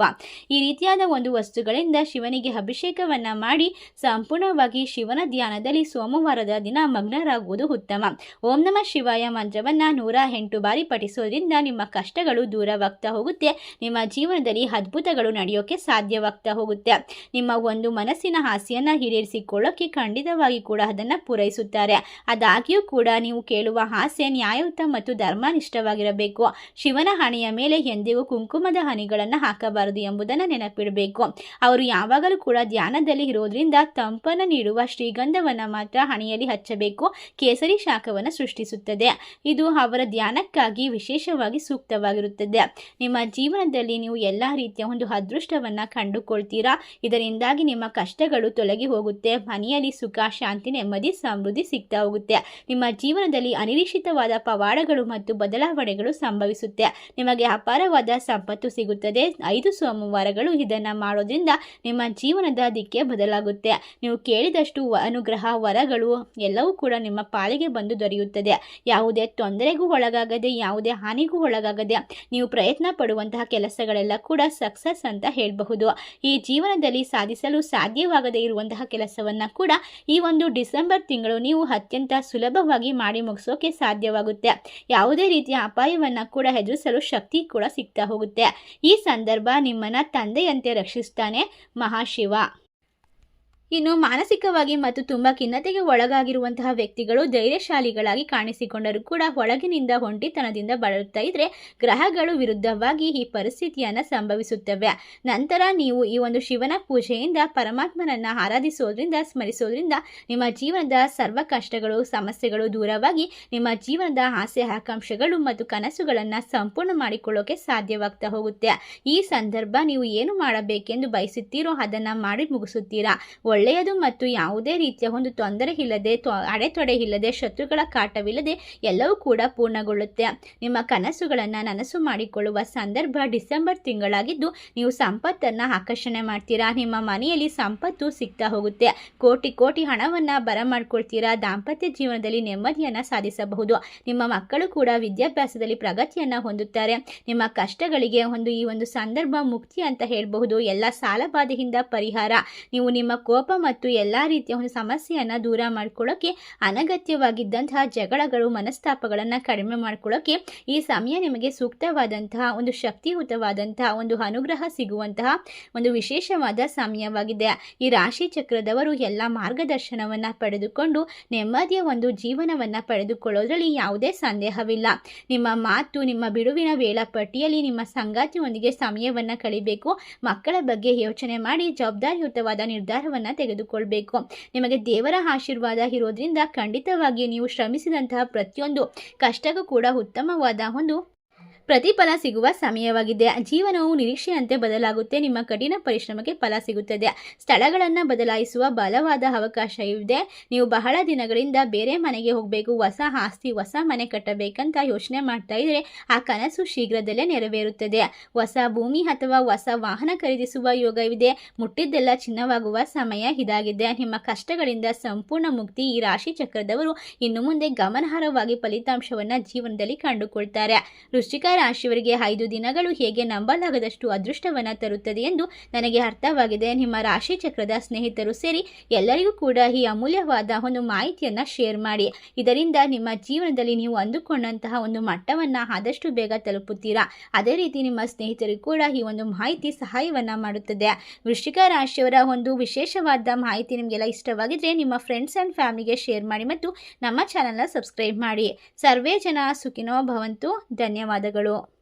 ಈ ರೀತಿಯಾದ ಒಂದು ವಸ್ತುಗಳಿಂದ ಶಿವನಿಗೆ ಅಭಿಷೇಕವನ್ನ ಮಾಡಿ ಸಂಪೂರ್ಣವಾಗಿ ಶಿವನ ಧ್ಯಾನದಲ್ಲಿ ಸೋಮವಾರದ ದಿನ ಮಗ್ನರಾಗುವುದು ಉತ್ತಮ. ಓಂ ನಮ ಶಿವಾಯ ಮಂತ್ರವನ್ನ ನೂರ ಎಂಟು ಬಾರಿ ಪಠಿಸೋದ್ರಿಂದ ನಿಮ್ಮ ಕಷ್ಟಗಳು ದೂರವಾಗ್ತಾ ಹೋಗುತ್ತೆ. ನಿಮ್ಮ ಜೀವನದಲ್ಲಿ ಅದ್ಭುತಗಳು ನಡೆಯೋಕೆ ಸಾಧ್ಯವಾಗ್ತಾ ಹೋಗುತ್ತೆ. ನಿಮ್ಮ ಒಂದು ಮನಸ್ಸಿನ ಆಸೆಯನ್ನು ಈಡೇರಿಸಿಕೊಳ್ಳೋಕೆ ಖಂಡಿತವಾಗಿ ಕೂಡ ಅದನ್ನ ಪೂರೈಸುತ್ತಾರೆ. ಆದಾಗ್ಯೂ ಕೂಡ ನೀವು ಕೇಳುವ ಆಸೆ ನ್ಯಾಯಯುತ ಮತ್ತು ಧರ್ಮನಿಷ್ಠವಾಗಿರಬೇಕು. ಶಿವನ ಹಣೆಯ ಮೇಲೆ ಎಂದಿಗೂ ಕುಂಕುಮದ ಹನಿಗಳನ್ನು ಹಾಕಬಾರದು ಎಂಬುದನ್ನು ನೆನಪಿಡಬೇಕು. ಅವರು ಯಾವಾಗಲೂ ಕೂಡ ಧ್ಯಾನದಲ್ಲಿ ಇರೋದ್ರಿಂದ ತಂಪನ್ನು ನೀಡುವ ಶ್ರೀಗಂಧವನ್ನು ಮಾತ್ರ ಹಣೆಯಲ್ಲಿ ಹಚ್ಚಬೇಕು. ಕೇಸರಿ ಶಾಖವನ್ನು ಸೃಷ್ಟಿಸುತ್ತದೆ. ಇದು ಅವರ ಧ್ಯಾನಕ್ಕಾಗಿ ವಿಶೇಷವಾಗಿ ಸೂಕ್ತವಾಗಿರುತ್ತದೆ. ನಿಮ್ಮ ಜೀವನದಲ್ಲಿ ನೀವು ಎಲ್ಲ ರೀತಿಯ ಒಂದು ಅದೃಷ್ಟವನ್ನು ಕಂಡುಕೊಳ್ತೀರಾ? ಇದರಿಂದಾಗಿ ನಿಮ್ಮ ಕಷ್ಟಗಳು ತೊಲಗಿ ಹೋಗುತ್ತೆ. ಮನೆಯಲ್ಲಿ ಸುಖ, ಶಾಂತಿ, ನೆಮ್ಮದಿ, ಸಮೃದ್ಧಿ ಸಿಗ್ತಾ ಹೋಗುತ್ತೆ. ನಿಮ್ಮ ಜೀವನದಲ್ಲಿ ಅನಿರೀಕ್ಷಿತವಾದ ಪವಾಡಗಳು ಮತ್ತು ಬದಲಾವಣೆಗಳು ಸಂಭವಿಸುತ್ತೆ. ನಿಮಗೆ ಅಪಾರವಾದ ಸಂಪತ್ತು ಸಿಗುತ್ತದೆ. ಐದು ಸೋಮವಾರಗಳು ಇದನ್ನು ಮಾಡೋದ್ರಿಂದ ನಿಮ್ಮ ಜೀವನದ ದಿಕ್ಕೆ ಬದಲಾಗುತ್ತೆ. ನೀವು ಕೇಳಿದಷ್ಟು ಅನುಗ್ರಹ, ವರಗಳು ಎಲ್ಲವೂ ಕೂಡ ನಿಮ್ಮ ಪಾಲಿಗೆ ಬಂದು ದೊರೆಯುತ್ತದೆ. ಯಾವುದೇ ತೊಂದರೆಗೂ ಒಳಗಾಗದೆ, ಯಾವುದೇ ಹಾನಿಗೂ ಒಳಗಾಗದೆ ನೀವು ಪ್ರಯತ್ನ ಪಡುವಂತಹ ಕೆಲಸಗಳೆಲ್ಲ ಕೂಡ ಸಕ್ಸಸ್ ಅಂತ ಹೇಳಬಹುದು. ಈ ಜೀವನದಲ್ಲಿ ಸಾಧಿಸಲು ಸಾಧ್ಯವಾಗದೇ ಇರುವಂತಹ ಕೆಲಸವನ್ನು ಕೂಡ ಈ ಒಂದು ಡಿಸೆಂಬರ್ ತಿಂಗಳು ನೀವು ಅತ್ಯಂತ ಸುಲಭವಾಗಿ ಮಾಡಿ ಮುಗಿಸೋಕೆ ಸಾಧ್ಯವಾಗುತ್ತೆ. ಯಾವುದೇ ರೀತಿಯ ಅಪಾಯವನ್ನು ಕೂಡ ಎದುರಿಸಲು ಶಕ್ತಿ ಕೂಡ ಸಿಗ್ತಾ ಹೋಗುತ್ತೆ. ಈ ಸಂದರ್ಭ ನಿಮ್ಮನ್ನ ತಂದೆಯಂತೆ ರಕ್ಷಿಸ್ತಾನೆ ಮಹಾಶಿವ. ಇನ್ನು ಮಾನಸಿಕವಾಗಿ ಮತ್ತು ತುಂಬ ಖಿನ್ನತೆಗೆ ಒಳಗಾಗಿರುವಂತಹ ವ್ಯಕ್ತಿಗಳು ಧೈರ್ಯಶಾಲಿಗಳಾಗಿ ಕಾಣಿಸಿಕೊಂಡರೂ ಕೂಡ ಒಳಗಿನಿಂದ ಹೊಂಟಿತನದಿಂದ ಬಳಲುತ್ತಾ ಇದ್ರೆ ಗ್ರಹಗಳು ವಿರುದ್ಧವಾಗಿ ಈ ಪರಿಸ್ಥಿತಿಯನ್ನು ಸಂಭವಿಸುತ್ತವೆ. ನಂತರ ನೀವು ಈ ಒಂದು ಶಿವನ ಪೂಜೆಯಿಂದ ಪರಮಾತ್ಮನನ್ನ ಆರಾಧಿಸೋದ್ರಿಂದ, ಸ್ಮರಿಸೋದ್ರಿಂದ ನಿಮ್ಮ ಜೀವನದ ಸರ್ವ ಕಷ್ಟಗಳು, ಸಮಸ್ಯೆಗಳು ದೂರವಾಗಿ ನಿಮ್ಮ ಜೀವನದ ಆಸೆ, ಆಕಾಂಕ್ಷೆಗಳು ಮತ್ತು ಕನಸುಗಳನ್ನು ಸಂಪೂರ್ಣ ಮಾಡಿಕೊಳ್ಳೋಕೆ ಸಾಧ್ಯವಾಗ್ತಾ ಹೋಗುತ್ತೆ. ಈ ಸಂದರ್ಭ ನೀವು ಏನು ಮಾಡಬೇಕೆಂದು ಬಯಸುತ್ತೀರೋ ಅದನ್ನು ಮಾಡಿ ಮುಗಿಸುತ್ತೀರಾ? ಒಳ್ಳೆಯದು ಮತ್ತು ಯಾವುದೇ ರೀತಿಯ ಒಂದು ತೊಂದರೆ ಇಲ್ಲದೆ ಅಡೆತೊಡೆ ಇಲ್ಲದೆ, ಶತ್ರುಗಳ ಕಾಟವಿಲ್ಲದೆ ಎಲ್ಲವೂ ಕೂಡ ಪೂರ್ಣಗೊಳ್ಳುತ್ತೆ. ನಿಮ್ಮ ಕನಸುಗಳನ್ನು ನನಸು ಮಾಡಿಕೊಳ್ಳುವ ಸಂದರ್ಭ ಡಿಸೆಂಬರ್ ತಿಂಗಳಾಗಿದ್ದು, ನೀವು ಸಂಪತ್ತನ್ನು ಆಕರ್ಷಣೆ ಮಾಡ್ತೀರಾ? ನಿಮ್ಮ ಮನೆಯಲ್ಲಿ ಸಂಪತ್ತು ಸಿಗ್ತಾ ಹೋಗುತ್ತೆ. ಕೋಟಿ ಕೋಟಿ ಹಣವನ್ನು ಬರಮಾಡ್ಕೊಳ್ತೀರಾ? ದಾಂಪತ್ಯ ಜೀವನದಲ್ಲಿ ನೆಮ್ಮದಿಯನ್ನು ಸಾಧಿಸಬಹುದು. ನಿಮ್ಮ ಮಕ್ಕಳು ಕೂಡ ವಿದ್ಯಾಭ್ಯಾಸದಲ್ಲಿ ಪ್ರಗತಿಯನ್ನು ಹೊಂದುತ್ತಾರೆ. ನಿಮ್ಮ ಕಷ್ಟಗಳಿಗೆ ಒಂದು, ಈ ಒಂದು ಸಂದರ್ಭ ಮುಕ್ತಿ ಅಂತ ಹೇಳಬಹುದು. ಎಲ್ಲ ಸಾಲಬಾಧೆಯಿಂದ ಪರಿಹಾರ. ನೀವು ನಿಮ್ಮ ಕೋಪ ಮತ್ತು ಎಲ್ಲ ರೀತಿಯ ಒಂದು ಸಮಸ್ಯೆಯನ್ನು ದೂರ ಮಾಡ್ಕೊಳ್ಳೋಕ್ಕೆ ಅನಗತ್ಯವಾಗಿದ್ದಂತಹ ಜಗಳಗಳು, ಮನಸ್ತಾಪಗಳನ್ನು ಕಡಿಮೆ ಮಾಡ್ಕೊಳ್ಳೋಕ್ಕೆ ಈ ಸಮಯ ನಿಮಗೆ ಸೂಕ್ತವಾದಂತಹ ಒಂದು ಶಕ್ತಿಯುತವಾದಂತಹ ಒಂದು ಅನುಗ್ರಹ ಸಿಗುವಂತಹ ಒಂದು ವಿಶೇಷವಾದ ಸಮಯವಾಗಿದೆ. ಈ ರಾಶಿ ಚಕ್ರದವರು ಎಲ್ಲ ಮಾರ್ಗದರ್ಶನವನ್ನು ಪಡೆದುಕೊಂಡು ನೆಮ್ಮದಿಯ ಒಂದು ಜೀವನವನ್ನು ಪಡೆದುಕೊಳ್ಳೋದ್ರಲ್ಲಿ ಯಾವುದೇ ಸಂದೇಹವಿಲ್ಲ. ನಿಮ್ಮ ಮಾತು, ನಿಮ್ಮ ಬಿಡುವಿನ ವೇಳಾಪಟ್ಟಿಯಲ್ಲಿ ನಿಮ್ಮ ಸಂಗಾತಿಯೊಂದಿಗೆ ಸಮಯವನ್ನು ಕಳಿಬೇಕು. ಮಕ್ಕಳ ಬಗ್ಗೆ ಯೋಚನೆ ಮಾಡಿ ಜವಾಬ್ದಾರಿಯುತವಾದ ನಿರ್ಧಾರವನ್ನು ತೆಗೆದುಕೊಳ್ಬೇಕು. ನಿಮಗೆ ದೇವರ ಆಶೀರ್ವಾದ ಇರೋದ್ರಿಂದ ಖಂಡಿತವಾಗಿ ನೀವು ಶ್ರಮಿಸಿದಂತಹ ಪ್ರತಿಯೊಂದು ಕಷ್ಟಕ್ಕೂ ಕೂಡ ಉತ್ತಮವಾದ ಒಂದು ಪ್ರತಿಫಲ ಸಿಗುವ ಸಮಯವಾಗಿದೆ. ಜೀವನವು ನಿರೀಕ್ಷೆಯಂತೆ ಬದಲಾಗುತ್ತೆ. ನಿಮ್ಮ ಕಠಿಣ ಪರಿಶ್ರಮಕ್ಕೆ ಫಲ ಸಿಗುತ್ತದೆ. ಸ್ಥಳಗಳನ್ನು ಬದಲಾಯಿಸುವ ಬಲವಾದ ಅವಕಾಶ ಇದೆ ನೀವು ಬಹಳ ದಿನಗಳಿಂದ ಬೇರೆ ಮನೆಗೆ ಹೋಗಬೇಕು. ಹೊಸ ಆಸ್ತಿ, ಹೊಸ ಮನೆ ಕಟ್ಟಬೇಕಂತ ಯೋಚನೆ ಮಾಡ್ತಾ ಇದ್ರೆ ಆ ಕನಸು ಶೀಘ್ರದಲ್ಲೇ ನೆರವೇರುತ್ತದೆ. ಹೊಸ ಭೂಮಿ ಅಥವಾ ಹೊಸ ವಾಹನ ಖರೀದಿಸುವ ಯೋಗವಿದೆ. ಮುಟ್ಟಿದ್ದೆಲ್ಲ ಚಿನ್ನವಾಗುವ ಸಮಯ ಇದಾಗಿದೆ. ನಿಮ್ಮ ಕಷ್ಟಗಳಿಂದ ಸಂಪೂರ್ಣ ಮುಕ್ತಿ ಈ ರಾಶಿ ಚಕ್ರದವರು ಇನ್ನು ಮುಂದೆ ಗಮನಾರ್ಹವಾಗಿ ಫಲಿತಾಂಶವನ್ನು ಜೀವನದಲ್ಲಿ ಕಂಡುಕೊಳ್ತಾರೆ. ವೃಶ್ಚಿಕ ರಾಶಿಯವರಿಗೆ ಐದು ದಿನಗಳು ಹೇಗೆ ನಂಬಲಾಗದಷ್ಟು ಅದೃಷ್ಟವನ್ನು ತರುತ್ತದೆ ಎಂದು ನನಗೆ ಅರ್ಥವಾಗಿದೆ. ನಿಮ್ಮ ರಾಶಿ ಚಕ್ರದ ಸ್ನೇಹಿತರು ಸೇರಿ ಎಲ್ಲರಿಗೂ ಕೂಡ ಈ ಅಮೂಲ್ಯವಾದ ಒಂದು ಮಾಹಿತಿಯನ್ನು ಶೇರ್ ಮಾಡಿ. ಇದರಿಂದ ನಿಮ್ಮ ಜೀವನದಲ್ಲಿ ನೀವು ಅಂದುಕೊಂಡಂತಹ ಒಂದು ಮಟ್ಟವನ್ನು ಆದಷ್ಟು ಬೇಗ ತಲುಪುತ್ತೀರಾ? ಅದೇ ರೀತಿ ನಿಮ್ಮ ಸ್ನೇಹಿತರಿಗೂ ಕೂಡ ಈ ಒಂದು ಮಾಹಿತಿ ಸಹಾಯವನ್ನು ಮಾಡುತ್ತದೆ. ವೃಶ್ಚಿಕ ರಾಶಿಯವರ ಒಂದು ವಿಶೇಷವಾದ ಮಾಹಿತಿ ನಿಮಗೆಲ್ಲ ಇಷ್ಟವಾಗಿದ್ರೆ ನಿಮ್ಮ ಫ್ರೆಂಡ್ಸ್ ಆ್ಯಂಡ್ ಫ್ಯಾಮಿಲಿಗೆ ಶೇರ್ ಮಾಡಿ ಮತ್ತು ನಮ್ಮ ಚಾನಲ್ನ ಸಬ್ಸ್ಕ್ರೈಬ್ ಮಾಡಿ. ಸರ್ವೇ ಜನ ಸುಖಿನೋ ಭವಂತು. ಧನ್ಯವಾದಗಳು